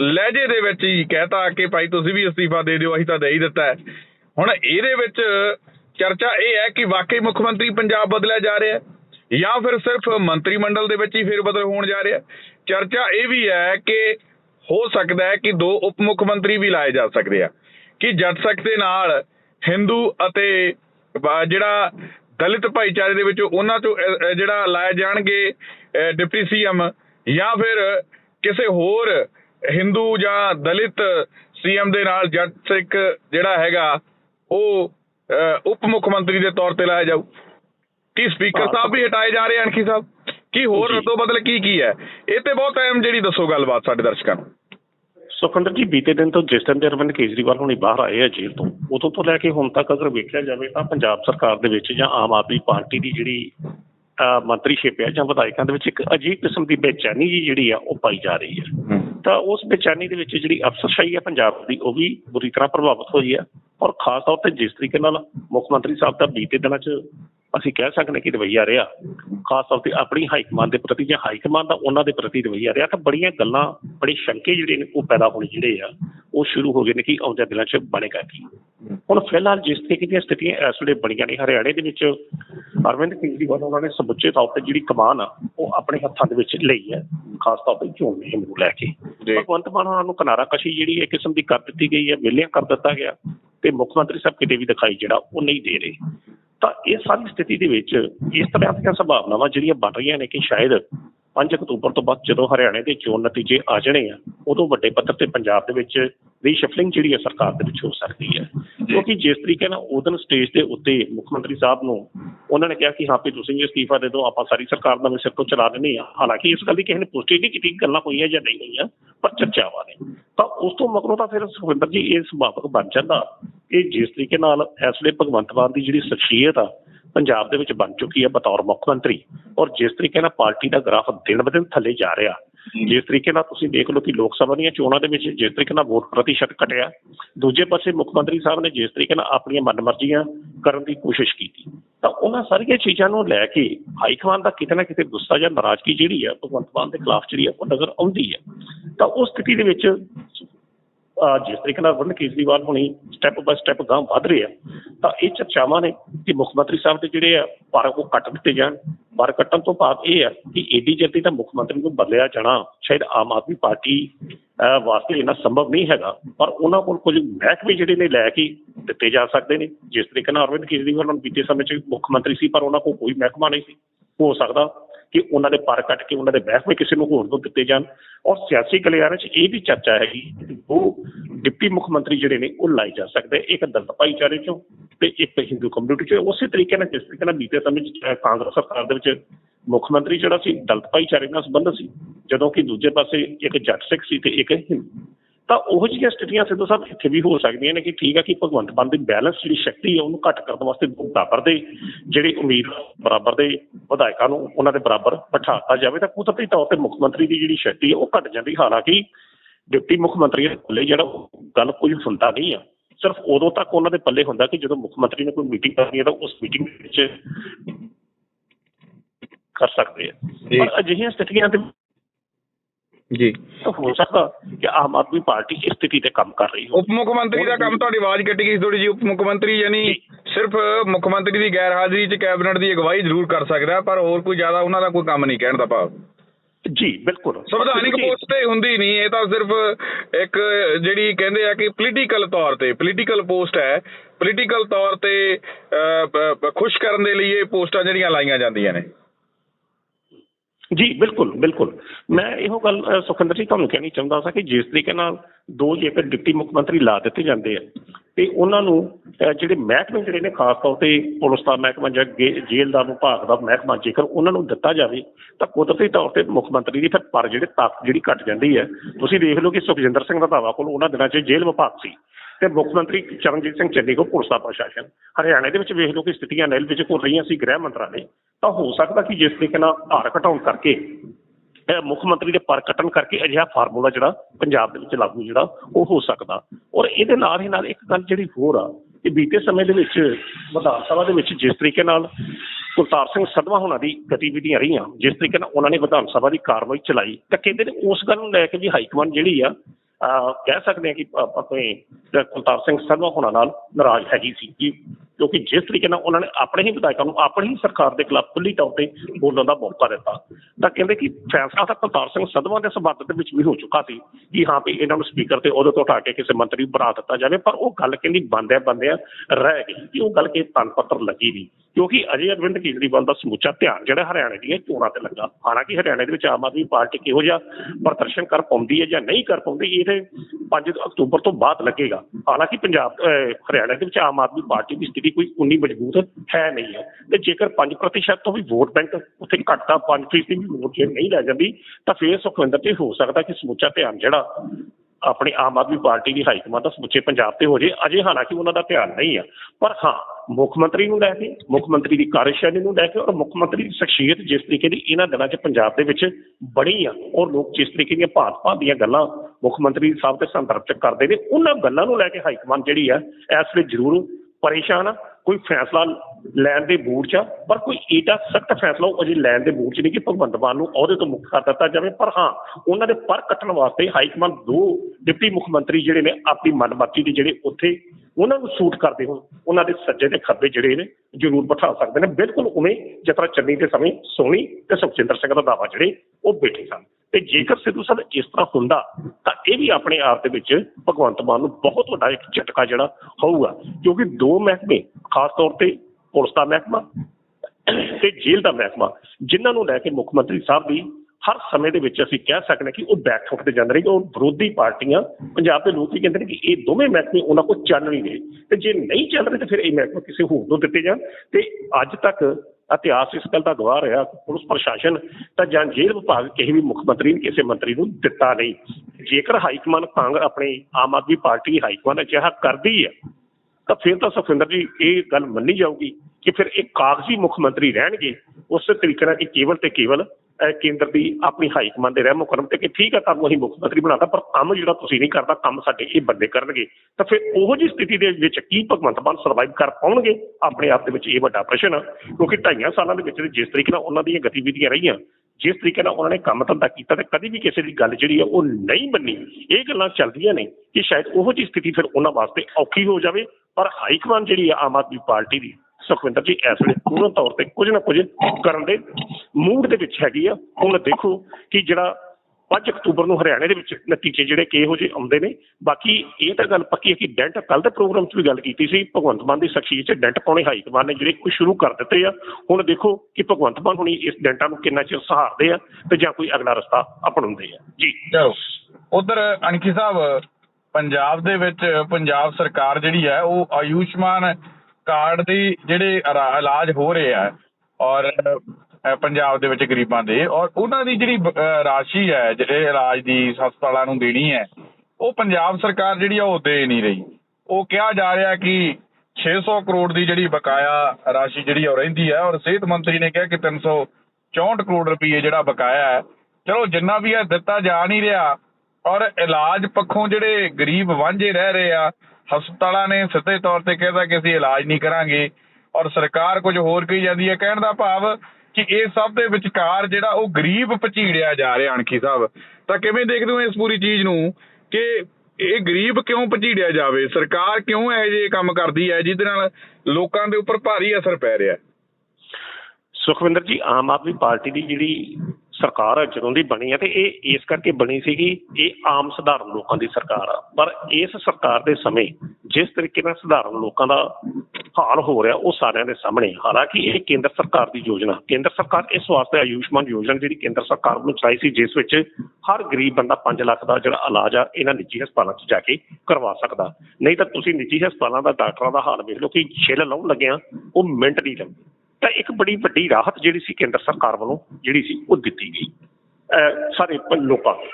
ਲਹਿਜੇ ਦੇ ਵਿੱਚ ਹੀ ਕਹਿਤਾ ਕਿ ਭਾਈ ਤੁਸੀਂ ਵੀ ਅਸਤੀਫਾ ਦੇ ਦਿਓ ਅਸੀਂ ਤਾਂ ਦੇ ਹੀ ਦਿੱਤਾ ਹੈ। ਹੁਣ ਇਹਦੇ ਵਿੱਚ ਚਰਚਾ ਇਹ ਹੈ ਕਿ ਵਾਕਈ ਮੁੱਖ ਮੰਤਰੀ ਪੰਜਾਬ ਬਦਲਿਆ ਜਾ ਰਿਹਾ ਹੈ ਜਾਂ ਫਿਰ ਸਿਰਫ ਮੰਤਰੀ ਮੰਡਲ ਦੇ ਵਿੱਚ ਹੀ ਫੇਰ ਬਦਲ ਹੋਣ ਜਾ ਰਿਹਾ ਹੈ? ਚਰਚਾ ਇਹ ਵੀ ਹੈ ਕਿ ਹੋ ਸਕਦਾ ਹੈ ਕਿ ਦੋ ਉਪ ਮੁੱਖ ਮੰਤਰੀ ਵੀ ਲਾਏ ਜਾ ਸਕਦੇ ਆ। ਕਿ ਜੱਟ ਸਖਤ ਦੇ ਨਾਲ ਹਿੰਦੂ ਅਤੇ ਜਿਹੜਾ ਦਲਿਤ ਭਾਈਚਾਰੇ ਦੇ ਵਿੱਚ ਉਹਨਾਂ ਚੋਂ ਜਿਹੜਾ ਲਾਏ ਜਾਣਗੇ ਅ, ਡਿਪਟੀ ਸੀਐਮ ਜਾਂ ਫਿਰ ਕਿਸੇ ਹੋਰ ਹਿੰਦੂ ਜਾਂ ਦਲਿਤ ਸੀਐਮ ਦੇ ਨਾਲ ਜੱਟ ਸਿੱਖ ਜਿਹੜਾ ਹੈਗਾ ਉਹ ਉਪ ਮੁੱਖ ਮੰਤਰੀ ਦੇ ਤੌਰ ਤੇ ਲਾਇਆ ਜਾਊ। ਕੀ ਸਪੀਕਰ ਸਾਹਿਬ ਵੀ ਹਟਾਏ ਜਾ ਰਹੇ ਹਨ ਅਣਖੀ ਸਾਹਿਬ? ਕੀ ਹੋਰ। ਰਦੋ ਬਦਲ ਕੀ ਕੀ ਹੈ? ਇਹ ਤੇ ਬਹੁਤ ਅਹਿਮ ਜਿਹੜੀ ਦੱਸੋ ਗੱਲਬਾਤ ਸਾਡੇ ਦਰਸ਼ਕਾਂ ਨੂੰ। ਸੁਖਵਿੰਦਰ ਜੀ ਬੀਤੇ ਦਿਨ ਤੋਂ ਜਿਸ ਦਿਨ ਦੇ ਅਰਵਿੰਦ ਕੇਜਰੀਵਾਲ ਹੁਣੀ ਬਾਹਰ ਆਏ ਆ ਜੇਲ੍ਹ ਤੋਂ ਉਦੋਂ ਤੋਂ ਲੈ ਕੇ ਹੁਣ ਤੱਕ ਅਗਰ ਵੇਖਿਆ ਜਾਵੇ ਤਾਂ ਪੰਜਾਬ ਸਰਕਾਰ ਦੇ ਵਿੱਚ ਜਾਂ ਆਮ ਆਦਮੀ ਪਾਰਟੀ ਦੀ ਜਿਹੜੀ ਅਹ, ਮੰਤਰੀਸ਼ਿਪ ਹੈ ਜਾਂ ਵਿਧਾਇਕਾਂ ਦੇ ਵਿੱਚ ਇੱਕ ਅਜੀਬ ਕਿਸਮ ਦੀ ਬੇਚੈਨੀ ਜੀ ਜਿਹੜੀ ਆ ਉਹ ਪਾਈ ਜਾ ਰਹੀ ਹੈ। ਤਾਂ ਉਸ ਬੇਚੈਨੀ ਦੇ ਵਿੱਚ ਜਿਹੜੀ ਅਫਸਰਸ਼ਾਹੀ ਹੈ ਪੰਜਾਬ ਦੀ, ਉਹ ਵੀ ਬੁਰੀ ਤਰ੍ਹਾਂ ਪ੍ਰਭਾਵਿਤ ਹੋਈ ਹੈ। ਔਰ ਖਾਸ ਤੌਰ ਤੇ ਜਿਸ ਤਰੀਕੇ ਨਾਲ ਮੁੱਖ ਮੰਤਰੀ ਸਾਹਿਬ ਦਾ ਬੀਤੇ ਦਿਨਾਂ 'ਚ ਅਸੀਂ ਕਹਿ ਸਕਦੇ ਕਿ ਰਵੱਈਆ ਰਿਹਾ, ਖਾਸ ਤੌਰ ਤੇ ਆਪਣੀ ਹਾਈ ਕਮਾਂਡ ਦੇ ਪ੍ਰਤੀ ਜਾਂ ਹਾਈ ਕਮਾਂਡ ਦਾ ਉਹਨਾਂ ਦੇ ਪ੍ਰਤੀ ਰਵੱਈਆ ਰਿਹਾ, ਤਾਂ ਬੜੀਆਂ ਗੱਲਾਂ, ਬੜੇ ਸ਼ੰਕੇ ਜਿਹੜੇ ਨੇ ਉਹ ਪੈਦਾ ਹੋਣੇ ਜਿਹੜੇ ਆ, ਉਹ ਸ਼ੁਰੂ ਹੋ ਗਏ ਨੇ ਕਿ ਆਉਂਦੇ ਦਿਨਾਂ 'ਚ ਬਣੇਗਾ ਕੀ ਹੁਣ ਫਿਲਹਾਲ ਜਿਸ ਤਰੀਕੇ ਦੀਆਂ ਸਥਿਤੀਆਂ ਇਸ ਵੇਲੇ ਬਣੀਆਂ ਨੇ, ਹਰਿਆਣੇ ਦੇ ਵਿੱਚ ਅਰਵਿੰਦ ਕੇਜਰੀਵਾਲ ਉਹਨਾਂ ਨੇ ਸਮੁੱਚੇ ਤੌਰ ਤੇ ਜਿਹੜੀ ਕਮਾਨ ਆ ਉਹ ਆਪਣੇ ਹੱਥਾਂ ਦੇ ਵਿੱਚ ਲਈ ਹੈ ਖਾਸ ਤੌਰ ਤੇ ਚੋਣ ਮੁਹਿੰਮ ਨੂੰ ਲੈ ਕੇ। ਭਗਵੰਤ ਮਾਨ ਉਹਨਾਂ ਨੂੰ ਕਿਨਾਰਾ ਕਸ਼ੀ ਜਿਹੜੀ ਹੈ ਕਿਸਮ ਦੀ ਕਰ ਦਿੱਤੀ ਗਈ ਹੈ ਵਿਲਿਆ ਕਰ ਦਿੱਤਾ ਗਿਆ ਤੇ ਮੁੱਖ ਮੰਤਰੀ ਸਾਹਿਬ ਕਿਤੇ ਵੀ ਦਿਖਾਈ ਜਿਹੜਾ ਉਹ ਨਹੀਂ ਦੇ ਰਹੇ। ਤਾਂ ਇਹ ਸਾਰੀ ਸਥਿਤੀ ਦੇ ਵਿੱਚ ਇਸ ਤਰ੍ਹਾਂ ਦੀਆਂ ਸੰਭਾਵਨਾਵਾਂ ਜਿਹੜੀਆਂ ਬਣ ਰਹੀਆਂ ਨੇ ਕਿ ਸ਼ਾਇਦ 5 ਅਕਤੂਬਰ ਤੋਂ ਬਾਅਦ ਜਦੋਂ ਹਰਿਆਣੇ ਦੇ ਚੋਣ ਨਤੀਜੇ ਆ ਜਾਣੇ ਆ ਉਦੋਂ ਵੱਡੇ ਪੱਧਰ ਤੇ ਪੰਜਾਬ ਦੇ ਵਿੱਚ ਰੀਸ਼ਫਲਿੰਗ ਜਿਹੜੀ ਹੈ ਸਰਕਾਰ ਦੇ ਵਿੱਚ ਹੋ ਸਕਦੀ ਹੈ। ਕਿਉਂਕਿ ਜਿਸ ਤਰੀਕੇ ਨਾਲ ਉਦੋਂ ਸਟੇਜ ਦੇ ਉੱਤੇ ਮੁੱਖ ਮੰਤਰੀ ਸਾਹਿਬ ਨੂੰ ਉਹਨਾਂ ਨੇ ਕਿਹਾ ਕਿ ਹਾਂ ਵੀ ਤੁਸੀਂ ਵੀ ਅਸਤੀਫਾ ਦੇ ਦਿਓ, ਆਪਾਂ ਸਾਰੀ ਸਰਕਾਰ ਨਵੇਂ ਸਿਰ ਤੋਂ ਚਲਾ ਦਿੰਦੇ ਹਾਂ। ਹਾਲਾਂਕਿ ਇਸ ਗੱਲ ਦੀ ਕਿਸੇ ਨੇ ਪੁਸ਼ਟੀ ਨਹੀਂ ਕੀਤੀ ਗੱਲਾਂ ਹੋਈਆਂ ਜਾਂ ਨਹੀਂ ਹੋਈਆਂ, ਪਰ ਚਰਚਾਵਾਂ ਨੇ। ਤਾਂ ਉਸ ਤੋਂ ਮਗਰੋਂ ਤਾਂ ਫਿਰ ਸੁਖਵਿੰਦਰ ਜੀ, ਇਹ ਸੁਭਾਵਕ ਬਣ ਜਾਂਦਾ ਇਹ ਜਿਸ ਤਰੀਕੇ ਨਾਲ ਇਸ ਵੇਲੇ ਭਗਵੰਤ ਮਾਨ ਦੀ ਜਿਹੜੀ ਸ਼ਖਸੀਅਤ ਆ, ਪੰਜਾਬ ਦੇ ਵਿੱਚ ਬਣ ਚੁੱਕੀ ਹੈ ਬਤੌਰ ਮੁੱਖ ਮੰਤਰੀ। ਔਰ ਜਿਸ ਤਰੀਕੇ ਨਾਲ ਪਾਰਟੀ ਦਾ ਗ੍ਰਾਫ ਦਿਨ ਬ ਦਿਨ ਥੱਲੇ ਜਾ ਰਿਹਾ, ਜਿਸ ਤਰੀਕੇ ਨਾਲ ਤੁਸੀਂ ਦੇਖ ਲਓ ਕਿ ਲੋਕ ਸਭਾ ਦੀਆਂ ਚੋਣਾਂ ਦੇ ਵਿੱਚ ਜਿਸ ਤਰੀਕੇ ਨਾਲ ਵੋਟ ਪ੍ਰਤੀਸ਼ਤ ਘਟਿਆ, ਦੂਜੇ ਪਾਸੇ ਮੁੱਖ ਮੰਤਰੀ ਸਾਹਿਬ ਨੇ ਜਿਸ ਤਰੀਕੇ ਨਾਲ ਆਪਣੀਆਂ ਮਨਮਰਜ਼ੀਆਂ ਕਰਨ ਦੀ ਕੋਸ਼ਿਸ਼ ਕੀਤੀ। ਤਾਂ ਉਹਨਾਂ ਸਾਰੀਆਂ ਚੀਜ਼ਾਂ ਨੂੰ ਲੈ ਕੇ ਹਾਈ ਕਮਾਂਡ ਦਾ ਕਿਤੇ ਨਾ ਕਿਤੇ ਗੁੱਸਾ ਜਾਂ ਨਾਰਾਜ਼ਗੀ ਜਿਹੜੀ ਹੈ ਭਗਵੰਤ ਮਾਨ ਦੇ ਖਿਲਾਫ ਜਿਹੜੀ ਹੈ ਉਹ ਨਜ਼ਰ ਆਉਂਦੀ ਹੈ ਤਾਂ ਉਸ ਸਥਿਤੀ ਦੇ ਵਿੱਚ ਜਿਸ ਤਰੀਕੇ ਨਾਲ ਵਰੁਣ ਕੇਜਰੀਵਾਲ ਹੁਣੀ ਸਟੈਪ ਬਾਏ ਸਟੈਪ ਗਾਂਹ ਵੱਧ ਰਹੇ ਆ, ਤਾਂ ਇਹ ਚਰਚਾਵਾਂ ਨੇ ਕਿ ਮੁੱਖ ਮੰਤਰੀ ਸਾਹਿਬ ਦੇ ਜਿਹੜੇ ਆ, ਪਰ ਉਹ ਕੱਟ ਦਿੱਤੇ ਜਾਣ। ਪਰ ਕੱਟਣ ਤੋਂ ਬਾਅਦ ਇਹ ਆ ਕਿ ਏਡੀ ਜਲਦੀ ਤਾਂ ਮੁੱਖ ਮੰਤਰੀ ਨੂੰ ਬਦਲਿਆ ਜਾਣਾ ਸ਼ਾਇਦ ਆਮ ਆਦਮੀ ਪਾਰਟੀ, ਅਹ ਵਾਸਤੇ ਇੰਨਾ ਸੰਭਵ ਨਹੀਂ ਹੈਗਾ। ਪਰ ਉਹਨਾਂ ਕੋਲ ਕੁਝ ਮਹਿਕਮੇ ਜਿਹੜੇ ਨੇ ਲੈ ਕੇ ਦਿੱਤੇ ਜਾ ਸਕਦੇ ਨੇ। ਜਿਸ ਤਰੀਕੇ ਨਾਲ ਅਰਵਿੰਦ ਕੇਜਰੀਵਾਲ ਨੂੰ ਬੀਤੇ ਸਮੇਂ 'ਚ ਮੁੱਖ ਮੰਤਰੀ ਸੀ, ਪਰ ਉਹਨਾਂ ਕੋਲ ਕੋਈ ਮਹਿਕਮਾ ਨਹੀਂ ਸੀ। ਹੋ ਸਕਦਾ ਕਿ ਉਹਨਾਂ ਦੇ ਪਰ ਕੱਟ ਕੇ ਉਹਨਾਂ ਦੇ ਮਹਿਕਮੇ ਕਿਸੇ ਨੂੰ ਹੋਰ ਤੋਂ ਦਿੱਤੇ ਜਾਣ। ਔਰ ਸਿਆਸੀ ਗਲਿਆਰੇ 'ਚ ਇਹ ਵੀ ਚਰਚਾ ਹੈਗੀ ਉਹ ਡਿਪਟੀ ਮੁੱਖ ਮੰਤਰੀ ਜਿਹੜੇ ਨੇ ਉਹ ਲਾਏ ਜਾ ਸਕਦੇ ਇੱਕ ਦਲਿਤ ਭਾਈਚਾਰੇ 'ਚੋਂ ਤੇ ਇੱਕ ਹਿੰਦੂ ਕਮਿਊਨਿਟੀ 'ਚੋਂ। ਉਸੇ ਤਰੀਕੇ ਨਾਲ ਜਿਸ ਤਰੀਕੇ ਨਾਲ ਬੀਤੇ ਸਮੇਂ 'ਚ ਕਾਂਗਰਸ ਸਰਕਾਰ ਦੇ ਵਿੱਚ ਮੁੱਖ ਮੰਤਰੀ ਜਿਹੜਾ ਸੀ, ਦਲਿਤ ਭਾਈਚਾਰੇ ਨਾਲ ਸੰਬੰਧਿਤ ਸੀ। ਜਦੋਂ ਕਿ ਦੂਜੇ ਪਾਸੇ ਇੱਕ ਜੱਟ ਸਿੱਖ ਸੀ ਤੇ ਇੱਕ ਹਿੰਦੂ ਤਾਂ ਉਹ ਜਿਹੀਆਂ ਸਥਿਤੀਆਂ ਸਿੱਧੂ ਸਾਹਿਬ ਇੱਥੇ ਵੀ ਹੋ ਸਕਦੀਆਂ ਨੇ ਕਿ ਠੀਕ ਹੈ ਕਿ ਭਗਵੰਤ ਮਾਨ ਦੀ ਬੈਲੈਂਸ ਜਿਹੜੀ ਸ਼ਕਤੀ ਹੈ ਉਹਨੂੰ ਘੱਟ ਕਰਨ ਵਾਸਤੇ ਬਰਾਬਰ ਦੇ ਜਿਹੜੇ ਉਮੀਦ ਬਰਾਬਰ ਦੇ ਵਿਧਾਇਕਾਂ ਨੂੰ ਉਹਨਾਂ ਦੇ ਬਰਾਬਰ ਬਿਠਾਤਾ ਜਾਵੇ ਤਾਂ ਕੁਦਰਤੀ ਤੌਰ ਤੇ ਮੁੱਖ ਮੰਤਰੀ ਦੀ ਜਿਹੜੀ ਸ਼ਕਤੀ ਹੈ ਉਹ ਘਟ ਜਾਂਦੀ। ਹਾਲਾਂਕਿ ਡਿਪਟੀ ਮੁੱਖ ਮੰਤਰੀ ਦੇ ਪੱਲੇ ਜਿਹੜਾ ਗੱਲ ਕੋਈ ਸੁਣਦਾ ਨਹੀਂ ਆ। ਸਿਰਫ ਉਦੋਂ ਤੱਕ ਉਹਨਾਂ ਦੇ ਪੱਲੇ ਹੁੰਦਾ ਕਿ ਜਦੋਂ ਮੁੱਖ ਮੰਤਰੀ ਨੇ ਕੋਈ ਮੀਟਿੰਗ ਕਰਨੀ ਹੈ ਤਾਂ ਉਸ ਮੀਟਿੰਗ ਵਿੱਚ ਕਰ ਸਕਦੇ ਆ। ਪਰ ਅਜਿਹੀਆਂ ਸਥਿਤੀਆਂ ਤੇ ਜੀ। ਤਾਂ ਹੋ ਸਕਦਾ ਕਿ ਆਮ ਆਦਮੀ ਪਾਰਟੀ ਇਸ ਸਥਿਤੀ ਤੇ ਕੰਮ ਕਰ ਰਹੀ ਹੋ ਉਪ ਮੁੱਖ ਮੰਤਰੀ ਦਾ ਕੰਮ ਤੁਹਾਡੀ ਆਵਾਜ਼ ਕੱਟੀ ਗਈ ਥੋੜੀ ਜੀ ਉਪ ਮੁੱਖ ਮੰਤਰੀ ਯਾਨੀ। ਸਿਰਫ ਮੁੱਖ ਮੰਤਰੀ ਦੀ ਗੈਰ ਹਾਜ਼ਰੀ 'ਚ ਕੈਬਨਿਟ ਦੀ ਅਗਵਾਈ ਜ਼ਰੂਰ ਕਰ ਸਕਦਾ ਪਰ ਹੋਰ ਕੋਈ ਜ਼ਿਆਦਾ ਉਹਨਾਂ ਦਾ ਕੋਈ ਕੰਮ ਨਹੀਂ ਕਹਿਣ ਦਾ ਭਾਵ। ਜੀ ਬਿਲਕੁਲ। ਸੰਵਿਧਾਨਿਕ ਪੋਸਟ ਤੇ ਹੁੰਦੀ ਨਹੀਂ ਇਹ ਤਾਂ ਸਿਰਫ ਇੱਕ ਜਿਹੜੀ ਕਹਿੰਦੇ ਆ ਕਿ ਪੋਲੀਟੀਕਲ ਤੌਰ ਤੇ ਪੋਲੀਟੀਕਲ ਪੋਸਟ ਹੈ। ਪੋਲੀਟੀਕਲ ਤੌਰ ਤੇ ਖੁਸ਼ ਕਰਨ ਦੇ ਲਈ ਇਹ ਪੋਸਟਾਂ ਜਿਹੜੀਆਂ ਲਾਈਆਂ ਜਾਂਦੀਆਂ ਨੇ। ਜੀ ਬਿਲਕੁਲ ਬਿਲਕੁਲ। ਮੈਂ ਇਹੋ ਗੱਲ ਅ, ਸੁਖਿੰਦਰ ਜੀ ਤੁਹਾਨੂੰ ਕਹਿਣੀ ਚਾਹੁੰਦਾ ਸਾਂ ਕਿ ਜਿਸ ਤਰੀਕੇ ਨਾਲ ਦੋ ਜੇਕਰ ਡਿਪਟੀ ਮੁੱਖ ਮੰਤਰੀ ਲਾ ਦਿੱਤੇ ਜਾਂਦੇ ਆ ਤੇ ਉਹਨਾਂ ਨੂੰ ਜਿਹੜੇ ਮਹਿਕਮੇ ਜਿਹੜੇ ਨੇ ਖਾਸ ਤੌਰ ਤੇ ਪੁਲਿਸ ਦਾ ਮਹਿਕਮਾ ਜਾਂ ਜੇਲ੍ਹ ਦਾ ਵਿਭਾਗ ਦਾ ਮਹਿਕਮਾ ਜੇਕਰ ਉਹਨਾਂ ਨੂੰ ਦਿੱਤਾ ਜਾਵੇ ਤਾਂ ਕੁਦਰਤੀ ਤੌਰ ਤੇ ਮੁੱਖ ਮੰਤਰੀ ਦੀ ਫਿਰ ਪਰ ਜਿਹੜੇ ਤਾਕਤ ਜਿਹੜੀ ਘਟ ਜਾਂਦੀ ਹੈ ਤੁਸੀਂ ਦੇਖ ਲਓ ਕਿ ਸੁਖਜਿੰਦਰ ਸਿੰਘ ਰੰਧਾਵਾ ਕੋਲ ਉਹਨਾਂ ਦਿਨਾਂ 'ਚ ਜੇਲ੍ਹ ਵਿਭਾਗ ਸੀ। ਤੇ ਮੁੱਖ ਮੰਤਰੀ ਚਰਨਜੀਤ ਸਿੰਘ ਚੰਨੀ ਕੋਲ ਪੁਲਿਸ ਦਾ ਪ੍ਰਸ਼ਾਸਨ। ਹਰਿਆਣੇ ਦੇ ਵਿੱਚ ਵੇਖ ਲਓ ਕਿ ਸਥਿਤੀਆਂ ਨੈਲ ਵਿੱਚ ਹੋ ਰਹੀਆਂ ਸੀ ਗ੍ਰਹਿ ਮੰਤਰਾਲੇ। ਤਾਂ ਹੋ ਸਕਦਾ ਕਿ ਜਿਸ ਤਰੀਕੇ ਨਾਲ ਭਾਰ ਘਟਾਉਣ ਕਰਕੇ ਮੁੱਖ ਮੰਤਰੀ ਦੇ ਪਰ ਕੱਟਣ ਕਰਕੇ ਅਜਿਹਾ ਫਾਰਮੂਲਾ ਜਿਹੜਾ ਪੰਜਾਬ ਦੇ ਵਿੱਚ ਲਾਗੂ ਜਿਹੜਾ, ਉਹ ਹੋ ਸਕਦਾ। ਔਰ ਇਹਦੇ ਨਾਲ ਹੀ ਨਾਲ ਇੱਕ ਗੱਲ ਜਿਹੜੀ ਹੋਰ ਆ, ਕਿ ਬੀਤੇ ਸਮੇਂ ਦੇ ਵਿੱਚ ਵਿਧਾਨ ਸਭਾ ਦੇ ਵਿੱਚ ਜਿਸ ਤਰੀਕੇ ਨਾਲ ਕੁਲਤਾਰ ਸਿੰਘ ਸੰਧਵਾ ਹੋਣਾ ਦੀ ਗਤੀਵਿਧੀਆਂ ਰਹੀਆਂ, ਜਿਸ ਤਰੀਕੇ ਨਾਲ ਉਹਨਾਂ ਨੇ ਵਿਧਾਨ ਸਭਾ ਦੀ ਕਾਰਵਾਈ ਚਲਾਈ, ਤਾਂ ਕਹਿੰਦੇ ਨੇ ਉਸ ਗੱਲ ਨੂੰ ਲੈ ਕੇ ਵੀ ਹਾਈ ਕਮਾਂਡ ਜਿਹੜੀ ਆ ਕਹਿ ਸਕਦੇ ਹਾਂ ਕਿ ਆਪਣੇ ਕੁਲਤਾਰ ਸਿੰਘ ਸੰਧਵਾ ਹੋਣਾ ਨਾਲ ਨਾਰਾਜ਼ ਹੈਗੀ ਸੀ ਕਿ ਕਿਉਂਕਿ ਜਿਸ ਤਰੀਕੇ ਨਾਲ ਉਹਨਾਂ ਨੇ ਆਪਣੇ ਹੀ ਵਿਧਾਇਕਾਂ ਨੂੰ ਆਪਣੀ ਹੀ ਸਰਕਾਰ ਦੇ ਖਿਲਾਫ ਖੁੱਲੀ ਤੌਰ ਤੇ ਬੋਲਣ ਦਾ ਮੌਕਾ ਦਿੱਤਾ, ਤਾਂ ਕਹਿੰਦੇ ਕਿ ਫੈਸਲਾ ਤਾਂ ਕੁਲਤਾਰ ਸਿੰਘ ਸੰਧਵਾ ਦੇ ਸਬੰਧ ਦੇ ਵਿੱਚ ਵੀ ਹੋ ਚੁੱਕਾ ਸੀ ਕਿ ਹਾਂ ਵੀ ਇਹਨਾਂ ਨੂੰ ਸਪੀਕਰ ਤੇ ਉਹਦੇ ਤੋਂ ਉਠਾ ਕੇ ਕਿਸੇ ਮੰਤਰੀ ਨੂੰ ਬਣਾ ਦਿੱਤਾ ਜਾਵੇ, ਪਰ ਉਹ ਗੱਲ ਕਹਿੰਦੀ ਬੰਦਿਆ ਬੰਦਿਆ ਰਹਿ ਗਈ ਕਿ ਉਹ ਗੱਲ ਕੇ ਤਨ ਪੱਤਰ ਲੱਗੀ ਨਹੀਂ, ਕਿਉਂਕਿ ਅਜੇ ਅਰਵਿੰਦ ਕੇਜਰੀਵਾਲ ਦਾ ਸਮੁੱਚਾ ਧਿਆਨ ਜਿਹੜਾ ਹਰਿਆਣੇ ਦੀਆਂ ਚੋਣਾਂ ਤੇ ਲੱਗਾ, ਹਾਲਾਂਕਿ ਹਰਿਆਣੇ ਦੇ ਵਿੱਚ ਆਮ ਆਦਮੀ ਪਾਰਟੀ ਕਿਹੋ ਜਿਹਾ ਪ੍ਰਦਰਸ਼ਨ ਕਰ ਪਾਉਂਦੀ ਹੈ ਜਾਂ ਨਹੀਂ ਕਰ ਪਾਉਂਦੀ, ਇਹ ਤੇ 5 ਅਕਤੂਬਰ ਤੋਂ ਬਾਅਦ ਲੱਗੇਗਾ। ਹਾਲਾਂਕਿ ਪੰਜਾਬ ਅਹ, ਹਰਿਆਣਾ ਦੇ ਵਿੱਚ ਆਮ ਆਦਮੀ ਪਾਰਟੀ ਦੀ ਸਥਿਤੀ ਕੋਈ ਉਨੀ ਮਜ਼ਬੂਤ ਹੈ ਨਹੀਂ ਹੈ। ਤੇ ਜੇਕਰ 5% ਤੋਂ ਵੀ ਵੋਟ ਬੈਂਕ ਉੱਥੇ ਘਟਦਾ 5% ਵੀ ਵੋਟ ਜੇ ਨਹੀਂ ਲੈ ਜਾਂਦੀ ਤਾਂ ਫੇਰ ਸੁਖਵਿੰਦਰ ਤੇ ਹੋ ਸਕਦਾ ਕਿ ਸਮੁੱਚਾ ਧਿਆਨ ਜਿਹੜਾ ਆਪਣੀ ਆਮ ਆਦਮੀ ਪਾਰਟੀ ਦੀ ਹਾਈਕਮਾਂਡ ਦਾ ਸਮੁੱਚੇ ਪੰਜਾਬ ਤੇ ਹੋ ਜੇ, ਅਜੇ ਹਾਲਾਂਕਿ ਉਹਨਾਂ ਦਾ ਧਿਆਨ ਨਹੀਂ ਆ। ਪਰ ਹਾਂ, ਮੁੱਖ ਮੰਤਰੀ ਨੂੰ ਲੈ ਕੇ, ਮੁੱਖ ਮੰਤਰੀ ਦੀ ਕਾਰਜਸ਼ੈਲੀ ਨੂੰ ਲੈ ਕੇ ਔਰ ਮੁੱਖ ਮੰਤਰੀ ਦੀ ਸ਼ਖਸੀਅਤ ਜਿਸ ਤਰੀਕੇ ਦੀ ਇਹਨਾਂ ਦਿਨਾਂ 'ਚ ਪੰਜਾਬ ਦੇ ਵਿੱਚ ਬਣੀ ਆ, ਔਰ ਲੋਕ ਜਿਸ ਤਰੀਕੇ ਦੀਆਂ ਭਾਤ ਭਾਤ ਦੀਆਂ ਗੱਲਾਂ ਮੁੱਖ ਮੰਤਰੀ ਸਾਹਿਬ ਦੇ ਸੰਦਰਭ 'ਚ ਕਰਦੇ ਨੇ, ਉਹਨਾਂ ਗੱਲਾਂ ਨੂੰ ਲੈ ਕੇ ਹਾਈਕਮਾਂਡ ਜਿਹੜੀ ਆ, ਇਸ ਵੇਲੇ ਜ਼ਰੂਰ ਪਰੇਸ਼ਾਨ ਆ। ਕੋਈ ਫੈਸਲਾ ਲੈਣ ਦੇ ਬੂੜ 'ਚ ਆ, ਪਰ ਕੋਈ ਏਡਾ ਸਖਤ ਫੈਸਲਾ ਉਹ ਅਜੇ ਲੈਣ ਦੇ ਬੂੜ 'ਚ ਨਹੀਂ ਕਿ ਭਗਵੰਤ ਮਾਨ ਨੂੰ ਅਹੁਦੇ ਤੋਂ ਮੁਕਤ ਕਰ ਦਿੱਤਾ ਜਾਵੇ। ਪਰ ਹਾਂ ਉਹਨਾਂ ਦੇ ਪਰ ਕੱਟਣ ਵਾਸਤੇ ਹਾਈਕਮਾਂਡ ਦੋ ਡਿਪਟੀ ਮੁੱਖ ਮੰਤਰੀ ਜਿਹੜੇ ਨੇ ਆਪਣੀ ਮਨਮਰਜ਼ੀ ਦੇ ਜਿਹੜੇ ਉੱਥੇ ਉਹਨਾਂ ਨੂੰ ਸੂਟ ਕਰਦੇ ਹੋਣ ਉਹਨਾਂ ਦੇ ਸੱਜੇ ਤੇ ਖੱਬੇ ਜਿਹੜੇ ਨੇ ਜ਼ਰੂਰ ਬਿਠਾ ਸਕਦੇ ਨੇ। ਬਿਲਕੁਲ ਉਵੇਂ ਜਿਸ ਤਰ੍ਹਾਂ ਚੰਨੀ ਦੇ ਸਮੇਂ ਸੋਨੀ ਤੇ ਸੁਖਜਿੰਦਰ ਸਿੰਘ ਦਾ ਦਾਵਾ ਜਿਹੜੇ ਉਹ ਬੈਠੇ ਸਨ। ਤੇ ਜੇਕਰ ਸਿੱਧੂ ਸਾਹਿਬ ਇਸ ਤਰ੍ਹਾਂ ਹੁੰਦਾ, ਤਾਂ ਇਹ ਵੀ ਆਪਣੇ ਆਪ ਦੇ ਵਿੱਚ ਭਗਵੰਤ ਮਾਨ ਨੂੰ ਬਹੁਤ ਵੱਡਾ ਇੱਕ ਝਟਕਾ ਜਿਹੜਾ ਹੋਊਗਾ, ਕਿਉਂਕਿ ਦੋ ਮਹਿਕਮੇ, ਖਾਸ ਤੌਰ ਤੇ ਪੁਲਿਸ ਦਾ ਮਹਿਕਮਾ ਤੇ ਜੇਲ੍ਹ ਦਾ ਮਹਿਕਮਾ, ਜਿਨ੍ਹਾਂ ਨੂੰ ਲੈ ਕੇ ਮੁੱਖ ਮੰਤਰੀ ਸਾਹਿਬ ਦੀ ਹਰ ਸਮੇਂ ਦੇ ਵਿੱਚ ਅਸੀਂ ਕਹਿ ਸਕਦੇ ਹਾਂ ਕਿ ਉਹ ਬੈਕ 'ਤੇ ਜਾਂਦੇ ਨੇ ਕਿ ਉਹ ਵਿਰੋਧੀ ਪਾਰਟੀਆਂ, ਪੰਜਾਬ ਦੇ ਲੋਕ ਵੀ ਕਹਿੰਦੇ ਨੇ ਕਿ ਇਹ ਦੋਵੇਂ ਮਹਿਕਮੇ ਉਹਨਾਂ ਕੋਲ ਚੱਲ ਨਹੀਂ ਰਹੇ। ਤੇ ਜੇ ਨਹੀਂ ਚੱਲ ਰਹੇ, ਤਾਂ ਫਿਰ ਇਹ ਮਹਿਕਮੇ ਕਿਸੇ ਹੋਰ ਨੂੰ ਦਿੱਤੇ ਜਾਣ। ਤੇ ਅੱਜ ਤੱਕ ਇਤਿਹਾਸ ਇਸ ਗੱਲ ਦਾ ਗਵਾਹ ਰਿਹਾ, ਪੁਲਿਸ ਪ੍ਰਸ਼ਾਸਨ ਤਾਂ ਜਾਂ ਜੇਲ੍ਹ ਵਿਭਾਗ ਕਿਸੇ ਵੀ ਮੁੱਖ ਮੰਤਰੀ ਨੇ, ਕਿਸੇ ਮੰਤਰੀ ਨੂੰ ਦਿੱਤਾ ਨਹੀਂ। ਜੇਕਰ ਹਾਈਕਮਾਨ ਕਾਂਗ ਆਪਣੀ ਆਮ ਆਦਮੀ ਪਾਰਟੀ ਹਾਈਕਮਾਨ ਅਜਿਹਾ ਕਰਦੀ ਹੈ, ਤਾਂ ਫਿਰ ਤਾਂ ਸੁਖਵਿੰਦਰ ਜੀ ਇਹ ਗੱਲ ਮੰਨੀ ਜਾਊਗੀ ਕਿ ਫਿਰ ਇਹ ਕਾਗਜ਼ੀ ਮੁੱਖ ਮੰਤਰੀ ਰਹਿਣਗੇ, ਉਸੇ ਤਰੀਕੇ ਨਾਲ ਕਿ ਕੇਵਲ ਤੇ ਕੇਵਲ ਕੇਂਦਰ ਦੀ ਆਪਣੀ ਹਾਈ ਕਮਾਂਡ ਦੇ ਰਹਿ ਮੁਕਰਮ ਤੇ ਕਿ ਠੀਕ ਹੈ ਤੁਹਾਨੂੰ ਅਸੀਂ ਮੁੱਖ ਮੰਤਰੀ ਬਣਾਤਾ, ਪਰ ਕੰਮ ਜਿਹੜਾ ਤੁਸੀਂ ਨਹੀਂ ਕਰਦਾ, ਕੰਮ ਸਾਡੇ ਇਹ ਬੰਦੇ ਕਰਨਗੇ। ਤਾਂ ਫਿਰ ਉਹੋ ਜੀ ਸਥਿਤੀ ਦੇ ਵਿੱਚ ਕੀ ਭਗਵੰਤ ਮਾਨ ਸਰਵਾਈਵ ਕਰ ਪਾਉਣਗੇ? ਆਪਣੇ ਆਪ ਦੇ ਵਿੱਚ ਇਹ ਵੱਡਾ ਪ੍ਰਸ਼ਨ ਆ, ਕਿਉਂਕਿ ਢਾਈਆਂ ਸਾਲਾਂ ਦੇ ਵਿੱਚ ਜਿਸ ਤਰੀਕੇ ਨਾਲ ਉਹਨਾਂ ਦੀਆਂ ਗਤੀਵਿਧੀਆਂ ਰਹੀਆਂ, ਜਿਸ ਤਰੀਕੇ ਨਾਲ ਉਹਨਾਂ ਨੇ ਕੰਮ ਧੰਦਾ ਕੀਤਾ ਤੇ ਕਦੀ ਵੀ ਕਿਸੇ ਦੀ ਗੱਲ ਜਿਹੜੀ ਆ ਉਹ ਨਹੀਂ ਮੰਨੀ। ਇਹ ਗੱਲਾਂ ਚੱਲਦੀਆਂ ਨੇ ਕਿ ਸ਼ਾਇਦ ਉਹੋ ਜੀ ਸਥਿਤੀ ਫਿਰ ਉਹਨਾਂ ਵਾਸਤੇ ਔਖੀ ਹੋ ਜਾਵੇ, ਪਰ ਹਾਈ ਕਮਾਂਡ ਜਿਹੜੀ ਆ ਆਮ ਆਦਮੀ ਪਾਰਟੀ ਦੀ ਸੁਖਵਿੰਦਰ ਜੀ, ਇਸ ਵੇਲੇ ਪੂਰਨ ਤੌਰ ਤੇ ਕੁਝ ਨਾ ਕੁਝ ਕਰਨ ਦੇ ਮੂਡ ਦੇ ਵਿੱਚ ਹੈਗੀ ਆ। ਹੁਣ ਦੇਖੋ ਕਿ ਜਿਹੜਾ 5 ਅਕਤੂਬਰ ਨੂੰ ਹਰਿਆਣੇ ਦੇ ਵਿੱਚ ਨਤੀਜੇ ਜਿਹੜੇ ਕਿ ਜਿਹੇ ਆਉਂਦੇ ਨੇ। ਬਾਕੀ ਇਹ ਤਾਂ ਗੱਲ ਪੱਕੀ ਹੈ ਕਿ ਡੈਂਟ ਕੱਲ ਦੇ ਪ੍ਰੋਗਰਾਮ 'ਚ ਵੀ ਗੱਲ ਕੀਤੀ ਸੀ, ਭਗਵੰਤ ਮਾਨ ਦੀ ਸ਼ਖਸੀਅਤ 'ਚ ਡੈਂਟ ਪਾਉਣੇ ਹਾਈ ਕਮਾਨ ਨੇ ਜਿਹੜੇ ਕੋਈ ਸ਼ੁਰੂ ਕਰ ਦਿੱਤੇ ਆ। ਹੁਣ ਦੇਖੋ ਕਿ ਭਗਵੰਤ ਮਾਨ ਹੁਣੀ ਇਸ ਡੈਂਟਾਂ ਨੂੰ ਕਿੰਨਾ ਚਿਰ ਸਹਾਰਦੇ ਆ ਤੇ ਜਾਂ ਕੋਈ ਅਗਲਾ ਰਸਤਾ ਅਪਣਾਉਂਦੇ ਆ। ਜੀ। ਚਲੋ, ਉਧਰ ਅਣਖੀ ਸਾਹਿਬ, ਪੰਜਾਬ ਦੇ ਵਿੱਚ ਪੰਜਾਬ ਸਰਕਾਰ ਜਿਹੜੀ ਹੈ, ਉਹ ਆਯੁਸ਼ਮਾਨ ਕਾਰਡ ਦੀ ਜਿਹੜੇ ਇਲਾਜ ਹੋ ਰਹੇ ਆ ਔਰ ਅ, ਪੰਜਾਬ ਦੇ ਵਿੱਚ ਗਰੀਬਾਂ ਦੇ ਔਰ ਉਹਨਾਂ ਦੀ ਜਿਹੜੀ ਰਾਸ਼ੀ ਹੈ ਜਿਹੜੇ ਇਲਾਜ ਦੀ ਹਸਪਤਾਲਾਂ ਨੂੰ ਦੇਣੀ ਹੈ ਉਹ ਪੰਜਾਬ ਸਰਕਾਰ ਜਿਹੜੀ ਆ ਉਹ ਦੇ ਨਹੀਂ ਰਹੀ। ਉਹ ਕਿਹਾ ਜਾ ਰਿਹਾ ਕਿ 600 ਕਰੋੜ ਦੀ ਜਿਹੜੀ ਬਕਾਇਆ ਰਾਸ਼ੀ ਜਿਹੜੀ ਉਹ ਰਹਿੰਦੀ ਹੈ ਔਰ ਸਿਹਤ ਮੰਤਰੀ ਨੇ ਕਿਹਾ ਕਿ 364 ਕਰੋੜ ਰੁਪਏ ਜਿਹੜਾ ਬਕਾਇਆ ਹੈ ਚਲੋ ਜਿੰਨਾ ਵੀ ਇਹ ਦਿੱਤਾ ਜਾ ਨਹੀਂ ਰਿਹਾ ਔਰ ਇਲਾਜ ਪੱਖੋਂ ਜਿਹੜੇ ਗਰੀਬ ਵਾਂਝੇ ਰਹਿ ਰਹੇ ਆ ਹਸਪਤਾਲਾਂ ਨੇ ਸਿੱਧੇ ਤੌਰ ਤੇ ਕਹਿੰਦਾ ਕਿ ਅਸੀਂ ਇਲਾਜ ਨਹੀਂ ਕਰਾਂਗੇ ਔਰ ਸਰਕਾਰ ਕੁਝ ਹੋਰ ਕਹੀ ਜਾਂਦੀ ਹੈ, ਕਹਿਣ ਦਾ ਭਾਵ ਕਿ ਇਹ ਸਭ ਦੇ ਵਿਚਕਾਰ ਜਿਹੜਾ ਉਹ ਗਰੀਬ ਪਚੀੜਿਆ ਜਾ ਰਿਹਾ, ਅਣਖੀ ਸਾਹਿਬ। ਤਾਂ ਕਿਵੇਂ ਦੇਖਦੇ ਹੋ ਇਸ ਪੂਰੀ ਚੀਜ਼ ਨੂੰ ਕਿ ਇਹ ਗਰੀਬ ਕਿਉਂ ਪਚੀੜਿਆ ਜਾਵੇ? ਸਰਕਾਰ ਕਿਉਂ ਇਹ ਜਿਹੇ ਕੰਮ ਕਰਦੀ ਹੈ ਜਿਹਦੇ ਨਾਲ ਲੋਕਾਂ ਦੇ ਉੱਪਰ ਭਾਰੀ ਅਸਰ ਪੈ ਰਿਹਾ ਹੈ? ਸੁਖਵਿੰਦਰ ਜੀ, ਆਮ ਆਦਮੀ ਪਾਰਟੀ ਦੀ ਜਿਹੜੀ ਸਰਕਾਰ ਹੈ, ਜਦੋਂ ਦੀ ਬਣੀ ਹੈ ਤੇ ਇਹ ਇਸ ਕਰਕੇ ਬਣੀ ਸੀਗੀ, ਇਹ ਆਮ ਸਧਾਰਨ ਲੋਕਾਂ ਦੀ ਸਰਕਾਰ ਆ। ਪਰ ਇਸ ਸਰਕਾਰ ਦੇ ਸਮੇਂ ਜਿਸ ਤਰੀਕੇ ਨਾਲ ਸਧਾਰਨ ਲੋਕਾਂ ਦਾ ਹਾਲ ਹੋ ਰਿਹਾ, ਉਹ ਸਾਰਿਆਂ ਦੇ ਸਾਹਮਣੇ ਹਾਲਾਂਕਿ ਇਹ ਕੇਂਦਰ ਸਰਕਾਰ ਦੀ ਯੋਜਨਾ, ਕੇਂਦਰ ਸਰਕਾਰ ਇਸ ਵਾਸਤੇ ਆਯੁਸ਼ਮਾਨ ਯੋਜਨਾ ਜਿਹੜੀ ਕੇਂਦਰ ਸਰਕਾਰ ਨੂੰ ਚਲਾਈ ਸੀ, ਜਿਸ ਵਿੱਚ ਹਰ ਗਰੀਬ ਬੰਦਾ 5 ਲੱਖ ਦਾ ਜਿਹੜਾ ਇਲਾਜ ਆ, ਇਹਨਾਂ ਨਿੱਜੀ ਹਸਪਤਾਲਾਂ 'ਚ ਜਾ ਕੇ ਕਰਵਾ ਸਕਦਾ। ਨਹੀਂ ਤਾਂ ਤੁਸੀਂ ਨਿੱਜੀ ਹਸਪਤਾਲਾਂ ਦਾ ਡਾਕਟਰਾਂ ਦਾ ਹਾਲ ਵੇਖ ਲਓ ਕਿ ਛਿੱਲ ਲਾਉਣ ਲੱਗਿਆ, ਉਹ ਮਿੰਟ ਨਹੀਂ ਲੱਗਦੀ। ਤਾਂ ਇੱਕ ਬੜੀ ਵੱਡੀ ਰਾਹਤ ਜਿਹੜੀ ਸੀ ਕੇਂਦਰ ਸਰਕਾਰ ਵੱਲੋਂ ਜਿਹੜੀ ਸੀ ਉਹ ਦਿੱਤੀ ਗਈ। ਸਾਰੇ ਲੋਕਾਂ ਨੂੰ।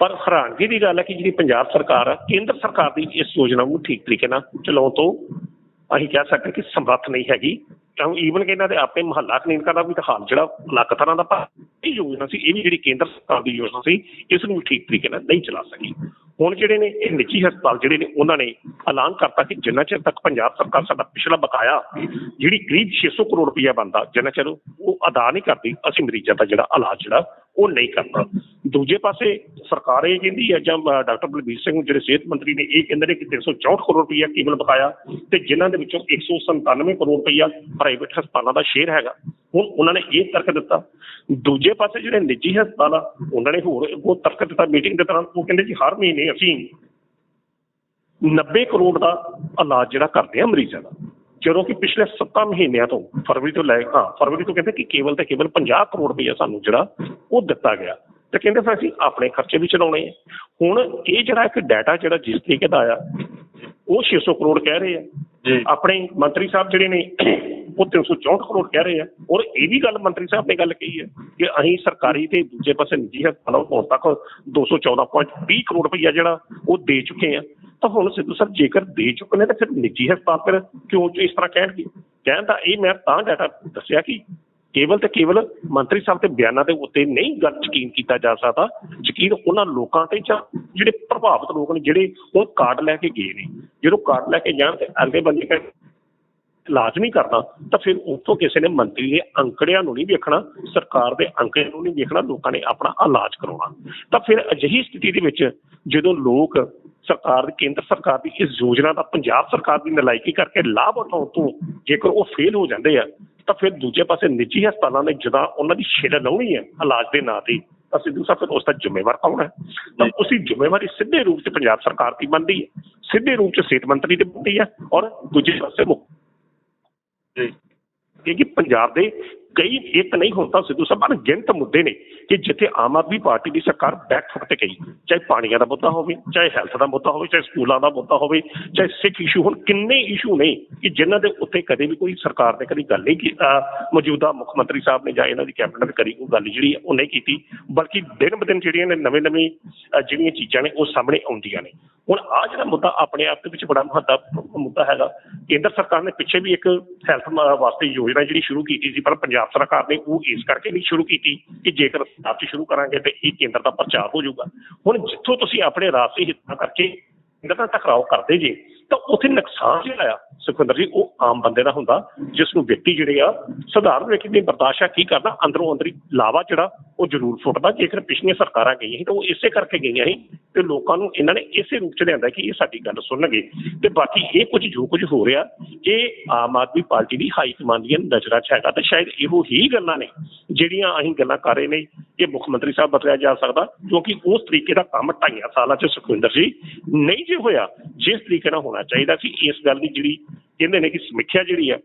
ਪਰ ਹੈਰਾਨਗੀ ਦੀ ਗੱਲ ਹੈ ਕਿ ਜਿਹੜੀ ਪੰਜਾਬ ਸਰਕਾਰ ਆ, ਕੇਂਦਰ ਸਰਕਾਰ ਦੀ ਇਸ ਯੋਜਨਾ ਨੂੰ ਠੀਕ ਤਰੀਕੇ ਨਾਲ ਚਲਾਉਣ ਤੋਂ ਅਸੀਂ ਕਹਿ ਸਕਦੇ ਕਿ ਸਮਰੱਥ ਨਹੀਂ ਹੈਗੀ। ਕਿਉਂ ਈਵਨ ਕਿ ਇਹਨਾਂ ਦੇ ਆਪੇ ਮਹੱਲਾ ਕਲੀਨਿਕਾਂ ਦਾ ਵੀ ਤਾਂ ਹਾਲ ਜਿਹੜਾ ਲੱਕ ਤਰ੍ਹਾਂ ਦਾ ਪਰ ਇਹ ਯੋਜਨਾ ਸੀ, ਇਹ ਵੀ ਜਿਹੜੀ ਕੇਂਦਰ ਸਰਕਾਰ ਦੀ ਯੋਜਨਾ ਸੀ, ਇਸ ਨੂੰ ਵੀ ਠੀਕ ਤਰੀਕੇ ਨਾਲ ਨਹੀਂ ਚਲਾ ਸਕੀ। ਹੁਣ ਜਿਹੜੇ ਨੇ, ਇਹ ਨਿੱਜੀ ਹਸਪਤਾਲ ਜਿਹੜੇ ਨੇ, ਉਹਨਾਂ ਨੇ ਐਲਾਨ ਕਰਤਾ ਕਿ ਜਿੰਨਾ ਚਿਰ ਤੱਕ ਪੰਜਾਬ ਸਰਕਾਰ ਸਾਡਾ ਪਿਛਲਾ ਬਕਾਇਆ ਜਿਹੜੀ ਕਰੀਬ 600 ਕਰੋੜ ਰੁਪਇਆ ਬੰਦਾ ਜਿੰਨਾ ਚਿਰ ਉਹ ਅਦਾ ਨਹੀਂ ਕਰਦੀ, ਅਸੀਂ ਮਰੀਜ਼ਾਂ ਦਾ ਜਿਹੜਾ ਇਲਾਜ ਜਿਹੜਾ, ਉਹ ਨਹੀਂ ਕਰਨਾ ਦੂਜੇ ਪਾਸੇ ਸਰਕਾਰ ਇਹ ਕਹਿੰਦੀ ਹੈ, ਜਾਂ ਡਾਕਟਰ ਬਲਬੀਰ ਸਿੰਘ ਜਿਹੜੇ ਸਿਹਤ ਮੰਤਰੀ ਨੇ, ਇਹ ਕਹਿੰਦੇ ਨੇ ਕਿ 364 ਕਰੋੜ ਰੁਪਇਆ ਕੇਵਲ ਬਕਾਇਆ, ਤੇ ਜਿਨ੍ਹਾਂ ਦੇ ਵਿੱਚੋਂ 197 ਕਰੋੜ ਰੁਪਇਆ ਪ੍ਰਾਈਵੇਟ ਹਸਪਤਾਲਾਂ ਦਾ ਸ਼ੇਅਰ ਹੈਗਾ। ਹੁਣ ਉਹਨਾਂ ਨੇ ਇਹ ਤਰਕ ਦਿੱਤਾ। ਦੂਜੇ ਪਾਸੇ ਜਿਹੜੇ ਨਿੱਜੀ ਹਸਪਤਾਲ ਆ, ਉਹਨਾਂ ਨੇ ਹੋਰ ਉਹ ਤਰਕ ਦਿੱਤਾ ਮੀਟਿੰਗ ਦੇ ਦੌਰਾਨ, ਉਹ ਕਹਿੰਦੇ ਜੀ ਹਰ ਮਹੀਨੇ ਅਸੀਂ 90 ਕਰੋੜ ਦਾ ਇਲਾਜ ਜਿਹੜਾ ਕਰਦੇ ਆ ਮਰੀਜ਼ਾਂ ਦਾ। ਜਦੋਂ ਕਿ ਪਿਛਲੇ 7 ਮਹੀਨਿਆਂ ਤੋਂ ਫਰਵਰੀ ਤੋਂ ਲੈ, ਹਾਂ, ਫਰਵਰੀ ਤੋਂ ਕਹਿੰਦੇ ਕਿ ਕੇਵਲ ਤੇ ਕੇਵਲ 50 ਕਰੋੜ ਰੁਪਈਆ ਸਾਨੂੰ ਜਿਹੜਾ ਉਹ ਦਿੱਤਾ ਗਿਆ। ਤੇ ਕਹਿੰਦੇ ਫਿਰ ਅਸੀਂ ਆਪਣੇ ਖਰਚੇ ਵੀ ਚਲਾਉਣੇ ਆ। ਹੁਣ ਇਹ ਜਿਹੜਾ ਇੱਕ ਡਾਟਾ ਜਿਹੜਾ ਜਿਸ ਤਰੀਕੇ ਦਾ ਆਇਆ, ਉਹ 600 ਕਰੋੜ ਕਹਿ ਰਹੇ ਆ। ਆਪਣੇ ਮੰਤਰੀ ਸਾਹਿਬ ਜਿਹੜੇ ਨੇ, ਉਹ 364 ਕਰੋੜ ਕਹਿ ਰਹੇ ਆ। ਔਰ ਇਹ ਵੀ ਗੱਲ ਮੰਤਰੀ ਸਾਹਿਬ ਨੇ ਗੱਲ ਕਹੀ ਹੈ ਕਿ ਅਸੀਂ ਸਰਕਾਰੀ ਤੇ ਦੂਜੇ ਪਾਸੇ ਨਿੱਜੀ ਹਸਪਤਾਲਾਂ ਨੂੰ ਹੁਣ ਤੱਕ 214.20 ਕਰੋੜ ਰੁਪਈਆ ਜਿਹੜਾ ਉਹ ਦੇ ਚੁੱਕੇ ਆ। ਤਾਂ ਹੁਣ ਸਿੱਧੂ ਸਾਹਿਬ ਜੇਕਰ ਦੇ ਚੁੱਕੇ ਨੇ ਤਾਂ ਫਿਰ ਨਿੱਜੀ ਹਸਪਤਾਲ ਫਿਰ ਕਿਉਂ ਇਸ ਤਰ੍ਹਾਂ ਕਹਿਣਗੇ? ਕਹਿਣ ਦਾ ਇਹ ਮੈਂ ਤਾਂ ਡਾਟਾ ਦੱਸਿਆ ਕਿ ਕੇਵਲ ਤੇ ਕੇਵਲ ਮੰਤਰੀ ਸਾਹਿਬ ਦੇ ਬਿਆਨਾਂ ਦੇ ਉੱਤੇ ਨਹੀਂ ਗੱਲ ਯਕੀਨ ਕੀਤਾ ਜਾ ਸਕਦਾ। ਯਕੀਨ ਉਹਨਾਂ ਲੋਕਾਂ ਤੇ ਜਿਹੜੇ ਪ੍ਰਭਾਵਿਤ ਲੋਕ ਨੇ, ਜਿਹੜੇ ਉਹ ਕਾਰਡ ਲੈ ਕੇ ਗਏ ਨੇ। ਜਦੋਂ ਕਾਰਡ ਲੈ ਕੇ ਜਾਣ ਤੇ ਅਗਲੇ ਬੰਦੇ ਕਹਿੰਦੇ ਇਲਾਜ ਕਰਨਾ, ਤਾਂ ਫਿਰ ਉੱਥੋਂ ਕਿਸੇ ਨੇ ਮੰਤਰੀ ਦੇ ਅੰਕੜਿਆਂ ਨੂੰ ਨਹੀਂ ਵੇਖਣਾ, ਸਰਕਾਰ ਦੇ ਅੰਕੜਿਆਂ ਨੂੰ ਨਹੀਂ ਵੇਖਣਾ, ਲੋਕਾਂ ਨੇ ਆਪਣਾ ਇਲਾਜ ਕਰਾਉਣਾ। ਤਾਂ ਫਿਰ ਅਜਿਹੀ ਸਥਿਤੀ ਦੇ ਵਿੱਚ ਜਦੋਂ ਲੋਕ ਸਰਕਾਰ ਦੀ, ਕੇਂਦਰ ਸਰਕਾਰ ਦੀ ਇਸ ਯੋਜਨਾ ਦਾ ਪੰਜਾਬ ਸਰਕਾਰ ਦੀ ਨਲਾਇਕੀ ਕਰਕੇ ਲਾਭ ਉਠਾਉਣ ਤੋਂ ਜੇਕਰ ਉਹ ਫੇਲ ਹੋ ਜਾਂਦੇ ਆ ਤਾਂ ਫਿਰ ਦੂਜੇ ਪਾਸੇ ਨਿੱਜੀ ਹਸਪਤਾਲਾਂ ਨੇ ਜਦਾਂ ਉਹਨਾਂ ਦੀ ਛਿੜ ਲਾਉਣੀ ਹੈ ਇਲਾਜ ਦੇ ਨਾਂ ਤੇ ਤਾਂ ਸਿੱਧੂ ਸਾਹਿਬ ਫਿਰ ਉਸ ਦਾ ਜ਼ਿੰਮੇਵਾਰ ਕੌਣ ਹੈ? ਤਾਂ ਉਸੇ ਜ਼ਿੰਮੇਵਾਰੀ ਸਿੱਧੇ ਰੂਪ 'ਚ ਪੰਜਾਬ ਸਰਕਾਰ ਦੀ ਬਣਦੀ ਹੈ। ਸਿੱਧੇ ਰੂਪ 'ਚ ਸਿਹਤ ਮੰਤਰੀ ਦੀ ਬਣਦੀ ਹੈ ਔਰ ਦੂਜੇ ਪਾਸੇ ਮੁੱਖ ਜੀ। ਕਿਉਂਕਿ ਪੰਜਾਬ ਦੇ ਕਈ ਇੱਕ ਨਹੀਂ ਹੁਣ ਤਾਂ ਸਿੱਧੂ ਸਾਹਿਬ ਅਣਗਿਣਤ ਮੁੱਦੇ ਨੇ ਕਿ ਜਿੱਥੇ ਆਮ ਆਦਮੀ ਪਾਰਟੀ ਦੀ ਸਰਕਾਰ ਬੈਕ ਤੇ ਗਈ, ਚਾਹੇ ਪਾਣੀਆਂ ਦਾ ਮੁੱਦਾ ਹੋਵੇ, ਚਾਹੇ ਹੈਲਥ ਦਾ ਮੁੱਦਾ ਹੋਵੇ, ਚਾਹੇ ਸਕੂਲਾਂ ਦਾ ਮੁੱਦਾ ਹੋਵੇ, ਚਾਹੇ ਸਿੱਖ ਇਸ਼ੂ ਹੁਣ ਕਿੰਨੇ ਇਸ਼ੂ ਨੇ ਕਿ ਜਿਨ੍ਹਾਂ ਦੇ ਉੱਤੇ ਕਦੇ ਵੀ ਕੋਈ ਸਰਕਾਰ ਨੇ ਕਦੀ ਗੱਲ ਨਹੀਂ ਕੀਤੀ ਮੌਜੂਦਾ ਮੁੱਖ ਮੰਤਰੀ ਸਾਹਿਬ ਨੇ ਜਾਂ ਇਹਨਾਂ ਦੀ ਕੈਬਨਿਟ ਨੇ ਕਰੀ ਕੋਈ ਗੱਲ ਜਿਹੜੀ ਹੈ ਉਹ ਨਹੀਂ ਕੀਤੀ, ਬਲਕਿ ਦਿਨ ਬ ਦਿਨ ਜਿਹੜੀਆਂ ਨੇ ਨਵੇਂ ਨਵੇਂ ਜਿਹੜੀਆਂ ਚੀਜ਼ਾਂ ਨੇ ਉਹ ਸਾਹਮਣੇ ਆਉਂਦੀਆਂ ਨੇ। ਹੁਣ ਆ ਜਿਹੜਾ ਮੁੱਦਾ ਆਪਣੇ ਆਪ ਦੇ ਵਿੱਚ ਬੜਾ ਮਹੱਤਵਪੂਰਨ ਮੁੱਦਾ ਹੈਗਾ, ਕੇਂਦਰ ਸਰਕਾਰ ਨੇ ਪਿੱਛੇ ਵੀ ਇੱਕ ਹੈਲਥ ਵਾਸਤੇ ਯੋਜਨਾ ਜਿਹੜੀ ਸ਼ੁਰੂ ਕੀਤੀ ਸੀ, ਪਰ ਪੰਜਾਬ ਸਰਕਾਰ ਨੇ ਉਹ ਇਸ ਕਰਕੇ ਨਹੀਂ ਸ਼ੁਰੂ ਕੀਤੀ ਕਿ ਜੇਕਰ ਆਪ ਚ ਸ਼ੁਰੂ ਕਰਾਂਗੇ ਤੇ ਇਹ ਕੇਂਦਰ ਦਾ ਪ੍ਰਚਾਰ ਹੋ ਜਾਊਗਾ। ਹੁਣ ਜਿੱਥੋਂ ਤੁਸੀਂ ਆਪਣੇ ਰਾਸਤੇ ਹਿੱਤਾਂ ਕਰਕੇ ਕੇਂਦਰ ਨਾਲ ਟਕਰਾਓ ਕਰਦੇ ਜੇ ਤਾਂ ਉੱਥੇ ਨੁਕਸਾਨ ਜਿਹੜਾ ਆ, ਸੁਖਵਿੰਦਰ ਜੀ, ਉਹ ਆਮ ਬੰਦੇ ਦਾ ਹੁੰਦਾ ਜਿਸ ਨੂੰ ਵਿਅਕਤੀ ਜਿਹੜੇ ਆ, ਸਧਾਰਨ ਵਿਅਕਤੀ ਦੀ ਬਰਦਾਸ਼ਤ ਕੀ ਕਰਦਾ ਅੰਦਰੋਂ ਅੰਦਰੀ ਲਾਵਾ ਜਿਹੜਾ, ਉਹ ਜ਼ਰੂਰ ਫੁੱਟਦਾ। ਜੇਕਰ ਪਿਛਲੀਆਂ ਸਰਕਾਰਾਂ ਗਈਆਂ ਸੀ, ਤਾਂ ਉਹ ਇਸੇ ਕਰਕੇ ਗਈਆਂ ਸੀ, ਤੇ ਲੋਕਾਂ ਨੂੰ ਇਹਨਾਂ ਨੇ ਇਸੇ ਰੂਪ ਚ ਲਿਆਂਦਾ ਕਿ ਇਹ ਸਾਡੀ ਗੱਲ ਸੁਣਨਗੇ। ਤੇ ਬਾਕੀ ਇਹ ਕੁਝ ਜੋ ਕੁਝ ਹੋ ਰਿਹਾ, ਇਹ ਆਮ ਆਦਮੀ ਪਾਰਟੀ ਦੀ ਹਾਈ ਕਮਾਂਡ ਦੀਆਂ ਨਜ਼ਰਾਂ 'ਚ ਹੈਗਾ, ਤੇ ਸ਼ਾਇਦ ਇਹੋ ਹੀ ਗੱਲਾਂ ਨੇ, ਜਿਹੜੀਆਂ ਅਸੀਂ ਗੱਲਾਂ ਕਰ ਰਹੇ ਨੇ, ਇਹ ਮੁੱਖ ਮੰਤਰੀ ਸਾਹਿਬ ਬਦਲਿਆ ਜਾ ਸਕਦਾ, ਕਿਉਂਕਿ ਉਸ ਤਰੀਕੇ ਦਾ ਕੰਮ ਢਾਈਆਂ ਸਾਲਾਂ 'ਚ ਸੁਖਵਿੰਦਰ ਜੀ ਨਹੀਂ ਜੇ ਹੋਇਆ, ਜਿਸ ਤਰੀਕੇ ਨਾਲ ਹੋਣਾ ਚਾਹੀਦਾ ਸੀ। ਇਸ ਗੱਲ ਦੀ ਜਿਹੜੀ ਕਹਿੰਦੇ ਨੇ ਕਿ ਸਮੀਖਿਆ ਜਿਹੜੀ ਆ,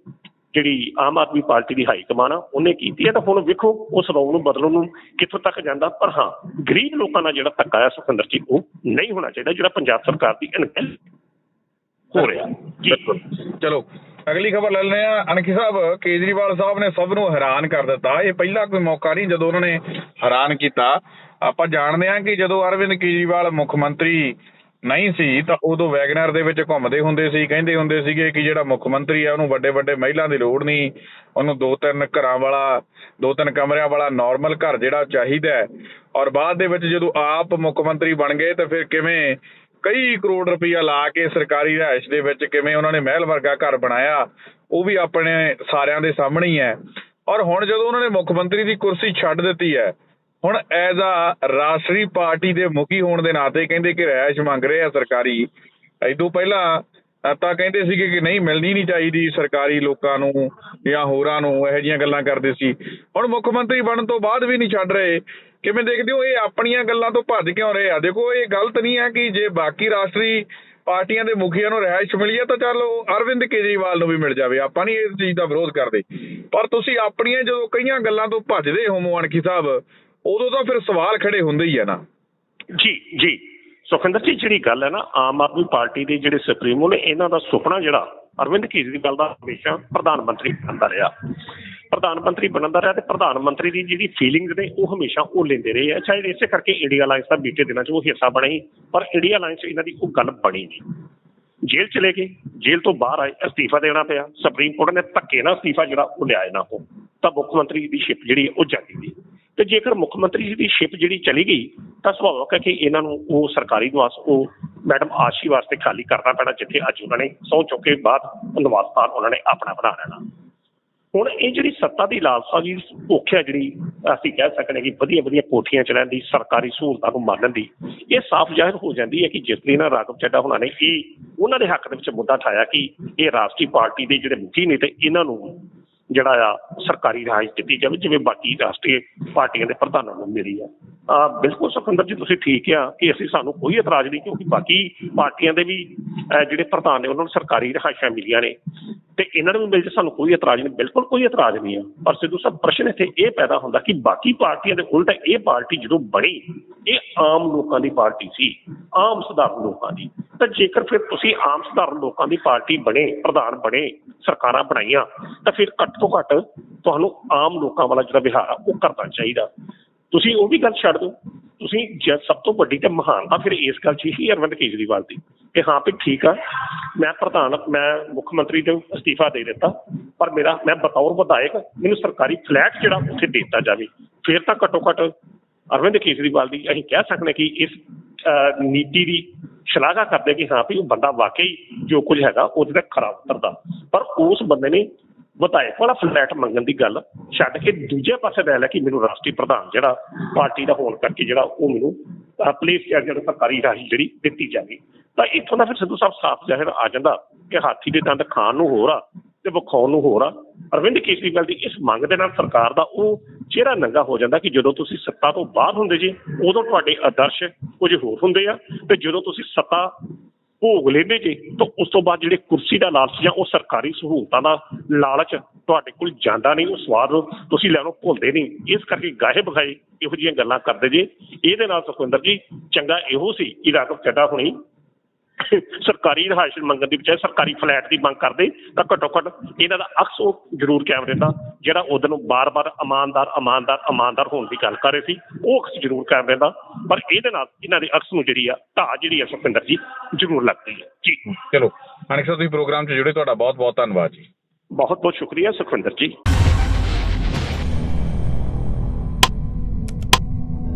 ਜਿਹੜੀ ਆਮ ਆਦਮੀ ਪਾਰਟੀ ਦੀ ਹਾਈ ਕਮਾਨ ਆ, ਉਹਨੇ ਕੀਤੀ ਹੈ ਤਾਂ ਹੁਣ ਵੇਖੋ, ਉਸ ਰੋਗ ਨੂੰ ਬਦਲਣ ਨੂੰ ਕਿੱਥੋਂ ਤੱਕ ਜਾਂਦਾ। ਪਰ ਹਾਂ, ਗਰੀਬ ਲੋਕਾਂ ਨਾਲ ਜਿਹੜਾ ਧੱਕਾ ਆ, ਸੁਖਵਿੰਦਰ ਜੀ, ਉਹ ਨਹੀਂ ਹੋਣਾ ਚਾਹੀਦਾ, ਜਿਹੜਾ ਪੰਜਾਬ ਸਰਕਾਰ ਦੀ ਅਣਗਹਿਲੀ ਹੋ ਰਿਹਾ। ਬਿਲਕੁਲ। ਚਲੋ, ਅਗਲੀ ਖਬਰ ਲੈ ਲੈਂਦੇ ਆ। ਅਣਖੀ ਸਾਹਿਬ, ਕੇਜਰੀਵਾਲ ਸਾਹਿਬ ਨੇ ਸਭ ਨੂੰ ਹੈਰਾਨ ਕਰ ਦਿੱਤਾ। ਇਹ ਪਹਿਲਾ ਕੋਈ ਮੌਕਾ ਨਹੀਂ ਜਦੋਂ ਉਹਨਾਂ ਨੇ ਹੈਰਾਨ ਕੀਤਾ। ਆਪਾਂ ਜਾਣਦੇ ਹਾਂ ਕਿ ਜਦੋਂ ਅਰਵਿੰਦ ਕੇਜਰੀਵਾਲ ਮੁੱਖ ਮੰਤਰੀ ਨਹੀਂ ਸੀ, ਤਾਂ ਉਦੋਂ ਵੈਗਨਰ ਦੇ ਵਿੱਚ ਘੁੰਮਦੇ ਹੁੰਦੇ ਸੀ, ਕਹਿੰਦੇ ਹੁੰਦੇ ਸੀਗੇ ਕਿ ਜਿਹੜਾ ਮੁੱਖ ਮੰਤਰੀ ਆ, ਉਹਨੂੰ ਵੱਡੇ ਵੱਡੇ ਮਹਿਲਾਂ ਦੀ ਲੋੜ ਨਹੀਂ। ਉਹਨੂੰ ਦੋ ਤਿੰਨ ਘਰਾਂ ਵਾਲਾ, ਦੋ ਤਿੰਨ ਕਮਰਿਆਂ ਵਾਲਾ ਨਾਰਮਲ ਘਰ ਜਿਹੜਾ ਚਾਹੀਦਾ ਹੈ। ਔਰ ਬਾਅਦ ਦੇ ਵਿੱਚ ਜਦੋਂ ਆਪ ਮੁੱਖ ਮੰਤਰੀ ਬਣ ਗਏ, ਤਾਂ ਫਿਰ ਕਿਵੇਂ ਕਈ ਕਰੋੜ ਰੁਪਈਆ ਲਾ ਕੇ ਸਰਕਾਰੀ ਰਿਹਾਇਸ਼ ਦੇ ਵਿੱਚ ਕਿਵੇਂ ਉਹਨਾਂ ਨੇ ਮਹਿਲ ਵਰਗਾ ਘਰ ਬਣਾਇਆ, ਉਹ ਵੀ ਆਪਣੇ ਸਾਰਿਆਂ ਦੇ ਸਾਹਮਣੇ ਹੀ ਹੈ। ਔਰ ਹੁਣ ਜਦੋਂ ਉਹਨਾਂ ਨੇ ਮੁੱਖ ਮੰਤਰੀ ਦੀ ਕੁਰਸੀ ਛੱਡ ਦਿੱਤੀ ਹੈ ਹੁਣ ਐਜ਼ ਆ ਰਾਸ਼ਟਰੀ ਪਾਰਟੀ ਦੇ ਮੁਖੀ ਹੋਣ ਦੇ ਨਾਤੇ ਕਹਿੰਦੇ ਕਿ ਰਿਹਾਇਸ਼ ਮੰਗ ਰਹੇ ਆ ਸਰਕਾਰੀ। ਇਦੋਂ ਪਹਿਲਾਂ ਤਾਂ ਕਹਿੰਦੇ ਸੀਗੇ ਕਿ ਨਹੀਂ, ਮਿਲਣੀ ਨਹੀਂ ਚਾਹੀਦੀ ਸਰਕਾਰੀ ਲੋਕਾਂ ਨੂੰ ਜਾਂ ਹੋਰਾਂ ਨੂੰ, ਇਹੋ ਜਿਹੀਆਂ ਗੱਲਾਂ ਕਰਦੇ ਸੀ। ਹੁਣ ਮੁੱਖ ਮੰਤਰੀ ਬਣਨ ਤੋਂ ਬਾਅਦ ਵੀ ਨਹੀਂ ਛੱਡ ਰਹੇ। ਕਿਵੇਂ ਦੇਖਦੇ ਹੋ ਇਹ ਆਪਣੀਆਂ ਗੱਲਾਂ ਤੋਂ ਭੱਜ ਕਿਉਂ ਰਹੇ ਆ? ਦੇਖੋ, ਇਹ ਗਲਤ ਨਹੀਂ ਹੈ ਕਿ ਜੇ ਬਾਕੀ ਰਾਸ਼ਟਰੀ ਪਾਰਟੀਆਂ ਦੇ ਮੁਖੀਆਂ ਨੂੰ ਰਿਹਾਇਸ਼ ਮਿਲੀ ਹੈ ਤਾਂ ਚਲੋ ਅਰਵਿੰਦ ਕੇਜਰੀਵਾਲ ਨੂੰ ਵੀ ਮਿਲ ਜਾਵੇ। ਆਪਾਂ ਨਹੀਂ ਇਸ ਚੀਜ਼ ਦਾ ਵਿਰੋਧ ਕਰਦੇ। ਪਰ ਤੁਸੀਂ ਆਪਣੀਆਂ ਜਦੋਂ ਕਈਆਂ ਗੱਲਾਂ ਤੋਂ ਭੱਜਦੇ ਹੋ ਮੋਹਨਕੀ ਸਾਹਿਬ ਉਦੋਂ ਤਾਂ ਫਿਰ ਸਵਾਲ ਖੜੇ ਹੁੰਦੇ ਹੀ ਆ ਨਾ। ਜੀ ਜੀ। ਸੁਖਿੰਦਰ ਜੀ, ਜਿਹੜੀ ਗੱਲ ਹੈ ਨਾ, ਆਮ ਆਦਮੀ ਪਾਰਟੀ ਦੇ ਜਿਹੜੇ ਸੁਪਰੀਮੋ ਨੇ, ਇਹਨਾਂ ਦਾ ਸੁਪਨਾ ਜਿਹੜਾ, ਅਰਵਿੰਦ ਕੇਜਰੀਵਾਲ ਦਾ ਹਮੇਸ਼ਾ ਪ੍ਰਧਾਨ ਮੰਤਰੀ ਬਣਨ ਰਿਹਾ। ਪ੍ਰਧਾਨ ਮੰਤਰੀ ਬਣਨ ਰਿਹਾ ਤੇ ਪ੍ਰਧਾਨ ਮੰਤਰੀ ਦੀ ਜਿਹੜੀ ਫੀਲਿੰਗਸ ਨੇ, ਉਹ ਹਮੇਸ਼ਾ ਉਹ ਲੈਂਦੇ ਰਹੇ ਆ। ਸ਼ਾਇਦ ਇਸੇ ਕਰਕੇ ਇੰਡੀਆ ਅਲਾਈਅੰਸ ਦਾ ਬੀਤੇ ਦਿਨਾਂ 'ਚ ਉਹ ਹਿੱਸਾ ਬਣੇ ਪਰ ਇੰਡੀਆ ਅਲਾਈਅੰਸ ਇਹਨਾਂ ਦੀ ਉਹ ਗੱਲ ਬਣੀ ਨਹੀਂ। ਜੇਲ੍ਹ ਚਲੇ ਗਏ। ਜੇਲ੍ਹ ਤੋਂ ਬਾਹਰ ਆਏ, ਅਸਤੀਫਾ ਦੇਣਾ ਪਿਆ। ਸੁਪਰੀਮ ਕੋਰਟ ਨੇ ਧੱਕੇ ਨਾਲ ਅਸਤੀਫਾ ਜਿਹੜਾ ਉਹ ਲਿਆ ਇਹਨਾਂ ਤੋਂ ਤਾਂ ਮੁੱਖ ਮੰਤਰੀ ਦੀ ਸ਼ਿਪ ਜਿਹੜੀ ਹੈ, ਉਹ ਜਾਂਦੀ ਗਈ। ਤੇ ਜੇਕਰ ਮੁੱਖ ਮੰਤਰੀ ਜੀ ਦੀ ਸ਼ਿਪ ਜਿਹੜੀ ਚਲੀ ਗਈ, ਤਾਂ ਸੁਭਾਵਕ ਹੈ ਕਿ ਇਹਨਾਂ ਨੂੰ ਉਹ ਸਰਕਾਰੀ ਨਿਵਾਸ, ਉਹ ਮੈਡਮ ਆਸ਼ੀ ਵਾਸਤੇ ਖਾਲੀ ਕਰਨਾ ਪੈਣਾ, ਜਿੱਥੇ ਅੱਜ ਉਹਨਾਂ ਨੇ ਸਹੁੰ ਚੁੱਕ ਕੇ ਬਾਅਦ ਉਹ ਨਿਵਾਸ ਸਥਾਨ ਉਹਨਾਂ ਨੇ ਆਪਣਾ ਬਣਾ ਲੈਣਾ। ਹੁਣ ਇਹ ਜਿਹੜੀ ਸੱਤਾ ਦੀ ਲਾਲਸਾ ਜੀ ਭੁੱਖ ਜਿਹੜੀ ਅਸੀਂ ਕਹਿ ਸਕਦੇ ਹਾਂ ਕਿ ਵਧੀਆ ਵਧੀਆ ਕੋਠੀਆਂ ਚ ਦੀ, ਸਰਕਾਰੀ ਸਹੂਲਤਾਂ ਨੂੰ ਮੰਨਣ ਦੀ, ਇਹ ਸਾਫ਼ ਜ਼ਾਹਿਰ ਹੋ ਜਾਂਦੀ ਹੈ ਕਿ ਜਿਸ ਦਿਨ ਰਾਘਵ ਚੱਡਾ ਹੁਣਾਂ ਨੇ ਇਹ ਉਹਨਾਂ ਦੇ ਹੱਕ ਦੇ ਵਿੱਚ ਮੁੱਦਾ ਠਾਇਆ ਕਿ ਇਹ ਰਾਸ਼ਟਰੀ ਪਾਰਟੀ ਦੇ ਜਿਹੜੇ ਮੁਖੀ ਨੇ ਤੇ ਇਹਨਾਂ ਨੂੰ ਜਿਹੜਾ ਆ ਸਰਕਾਰੀ ਰਿਹਾਇਸ਼ ਦਿੱਤੀ ਜਾਵੇ ਜਿਵੇਂ ਬਾਕੀ ਰਾਸ਼ਟਰੀ ਪਾਰਟੀਆਂ ਦੇ ਪ੍ਰਧਾਨਾਂ ਨੂੰ ਮਿਲੀ ਆ ਆ। ਬਿਲਕੁਲ ਸੁਖਿੰਦਰ ਜੀ, ਤੁਸੀਂ ਠੀਕ ਆ ਕਿ ਅਸੀਂ ਸਾਨੂੰ ਕੋਈ ਇਤਰਾਜ਼ ਨਹੀਂ, ਕਿਉਂਕਿ ਬਾਕੀ ਪਾਰਟੀਆਂ ਦੇ ਵੀ ਜਿਹੜੇ ਪ੍ਰਧਾਨ ਨੇ, ਉਹਨਾਂ ਨੂੰ ਸਰਕਾਰੀ ਰਿਹਾਇਸ਼ਾਂ ਮਿਲੀਆਂ ਨੇ। ਤੇ ਇਹਨਾਂ ਨੂੰ ਵੀ ਮਿਲ ਜੇ, ਸਾਨੂੰ ਕੋਈ ਇਤਰਾਜ਼ ਨਹੀਂ, ਬਿਲਕੁਲ ਕੋਈ ਇਤਰਾਜ਼ ਨਹੀਂ ਆ। ਪਰ ਸਿੱਧੂ ਸਾਹਿਬ, ਪ੍ਰਸ਼ਨ ਇੱਥੇ ਇਹ ਪੈਦਾ ਹੁੰਦਾ ਕਿ ਬਾਕੀ ਪਾਰਟੀਆਂ ਦੇ ਉਲਟ ਇਹ ਪਾਰਟੀ ਜਦੋਂ ਬਣੀ, ਇਹ ਆਮ ਲੋਕਾਂ ਦੀ ਪਾਰਟੀ ਸੀ, ਆਮ ਸਧਾਰਨ ਲੋਕਾਂ ਦੀ। ਤਾਂ ਜੇਕਰ ਫਿਰ ਤੁਸੀਂ ਆਮ ਸਧਾਰਨ ਲੋਕਾਂ ਦੀ ਪਾਰਟੀ ਬਣੇ, ਪ੍ਰਧਾਨ ਬਣੇ, ਸਰਕਾਰਾਂ ਬਣਾਈਆਂ, ਤਾਂ ਫਿਰ ਘੱਟ ਤੋਂ ਘੱਟ ਤੁਹਾਨੂੰ ਆਮ ਲੋਕਾਂ ਵਾਲਾ ਜਿਹੜਾ ਵਿਹਾਰ ਆ, ਉਹ ਕਰਨਾ ਚਾਹੀਦਾ। ਤੁਸੀਂ ਉਹ ਵੀ ਗੱਲ ਛੱਡ ਦਿਓ। ਤੁਸੀਂ ਜੇ, ਸਭ ਤੋਂ ਵੱਡੀ ਤੇ ਮਹਾਨ ਤਾਂ ਫਿਰ ਇਸ ਗੱਲ 'ਚ ਹੀ ਅਰਵਿੰਦ ਕੇਜਰੀਵਾਲ ਦੀ ਕਿ ਹਾਂ ਵੀ ਠੀਕ ਆ, ਮੈਂ ਪ੍ਰਧਾਨ, ਮੈਂ ਮੁੱਖ ਮੰਤਰੀ ਤੋਂ ਅਸਤੀਫਾ ਦੇ ਦਿੱਤਾ, ਪਰ ਮੇਰਾ, ਮੈਂ ਬਤੌਰ ਵਿਧਾਇਕ, ਮੈਨੂੰ ਸਰਕਾਰੀ ਫਲੈਟ ਜਿਹੜਾ ਉੱਥੇ ਦੇ ਦਿੱਤਾ ਜਾਵੇ, ਫਿਰ ਤਾਂ ਘੱਟੋ ਘੱਟ ਅਰਵਿੰਦ ਕੇਜਰੀਵਾਲ ਦੀ ਅਸੀਂ ਕਹਿ ਸਕਦੇ ਕਿ ਇਸ ਨੀਤੀ ਦੀ ਸ਼ਲਾਘਾ ਕਰਦੇ ਕਿ ਹਾਂ ਵੀ ਉਹ ਬੰਦਾ ਵਾਕਈ ਜੋ ਕੁਝ ਹੈਗਾ, ਉਹਦੇ ਤੇ ਖਰਾ ਉਤਰਦਾ। ਪਰ ਉਸ ਬੰਦੇ ਨੇ ਵਿਧਾਇਕ ਵਾਲਾ ਫਲੈਟ ਮੰਗਣ ਦੀ ਗੱਲ ਛੱਡ ਕੇ ਦੂਜੇ ਪਾਸੇ ਲੈ ਲਿਆ ਕਿ ਮੈਨੂੰ ਰਾਸ਼ਟਰੀ ਪ੍ਰਧਾਨ ਜਿਹੜਾ ਪਾਰਟੀ ਦਾ ਹੋਣ ਕਰਕੇ ਜਿਹੜਾ ਉਹ ਮੈਨੂੰ ਪਲੇਸ ਜਿਹੜਾ ਸਰਕਾਰੀ ਰਾਹੀਂ ਜਿਹੜੀ ਦਿੱਤੀ ਜਾਵੇ। ਤਾਂ ਇੱਥੋਂ ਦਾ ਫਿਰ ਸਿੱਧੂ ਸਾਹਿਬ ਸਾਫ਼ ਜ਼ਾਹਿਰ ਆ ਜਾਂਦਾ ਕਿ ਹਾਥੀ ਦੇ ਦੰਦ ਖਾਣ ਨੂੰ ਹੋਰ ਆ ਤੇ ਵਿਖਾਉਣ ਨੂੰ ਹੋਰ ਆ। ਅਰਵਿੰਦ ਕੇਜਰੀਵਾਲ ਦੀ ਇਸ ਮੰਗ ਦੇ ਨਾਲ ਸਰਕਾਰ ਦਾ ਉਹ ਚਿਹਰਾ ਨੰਗਾ ਹੋ ਜਾਂਦਾ ਕਿ ਜਦੋਂ ਤੁਸੀਂ ਸੱਤਾ ਤੋਂ ਬਾਹਰ ਹੁੰਦੇ ਜੀ, ਉਦੋਂ ਤੁਹਾਡੇ ਆਦਰਸ਼ ਕੁਝ ਹੋਰ ਹੁੰਦੇ ਆ ਤੇ ਜਦੋਂ ਤੁਸੀਂ ਸੱਤਾ ਭੋਗ ਲੈਂਦੇ ਜੇ, ਤਾਂ ਉਸ ਤੋਂ ਬਾਅਦ ਜਿਹੜੇ ਕੁਰਸੀ ਦਾ ਲਾਲਚ ਜਾਂ ਉਹ ਸਰਕਾਰੀ ਸਹੂਲਤਾਂ ਦਾ ਲਾਲਚ ਤੁਹਾਡੇ ਕੋਲ ਜਾਂਦਾ ਨਹੀਂ, ਉਹ ਸਵਾਦ ਤੁਸੀਂ ਲੈਣੋਂ ਭੁੱਲਦੇ ਨਹੀਂ। ਇਸ ਕਰਕੇ ਗਾਹੇ ਬਖਾਏ ਇਹੋ ਜਿਹੀਆਂ ਗੱਲਾਂ ਕਰਦੇ ਜੇ। ਇਹਦੇ ਨਾਲ ਸੁਖਵਿੰਦਰ ਜੀ, ਚੰਗਾ ਇਹੋ ਸੀ ਕਿ ਰਾਘਵ ਚੱਡਾ ਹੁਣੀ। ਸਰਕਾਰੀ ਰਿਹਾਇਸ਼ ਮੰਗਣ ਦੀ ਬਜਾਏ ਸਰਕਾਰੀ ਫਲੈਟ ਦੀ ਮੰਗ ਕਰਦੇ ਤਾਂ ਘੱਟੋ ਘੱਟ ਇਹਨਾਂ ਦਾ ਅਕਸ ਉਹ ਜ਼ਰੂਰ ਕਾਇਮ ਰਹਿੰਦਾ ਜਿਹੜਾ ਉਦੋਂ ਨੂੰ ਬਾਰ-ਬਾਰ ਇਮਾਨਦਾਰ ਇਮਾਨਦਾਰ ਇਮਾਨਦਾਰ ਹੋਣ ਦੀ ਗੱਲ ਕਰ ਰਹੇ ਸੀ ਉਹ ਅਕਸ ਜ਼ਰੂਰ ਕਾਇਮ ਰਹਿੰਦਾ ਪਰ ਇਹਦੇ ਨਾਲ ਇਹਨਾਂ ਦੇ ਅਕਸ ਨੂੰ ਜਿਹੜੀ ਆ ਢਾਹ ਜਿਹੜੀ ਆ ਸੁਖਿੰਦਰ ਜੀ ਜ਼ਰੂਰ ਲੱਗਦੀ ਹੈ ਜੀ। ਚਲੋ ਸਾਹਿਬ ਤੁਸੀਂ ਪ੍ਰੋਗਰਾਮ 'ਚ ਜੁੜੇ ਤੁਹਾਡਾ ਬਹੁਤ ਬਹੁਤ ਧੰਨਵਾਦ ਜੀ। ਬਹੁਤ ਬਹੁਤ ਸ਼ੁਕਰੀਆ ਸੁਖਵਿੰਦਰ ਜੀ।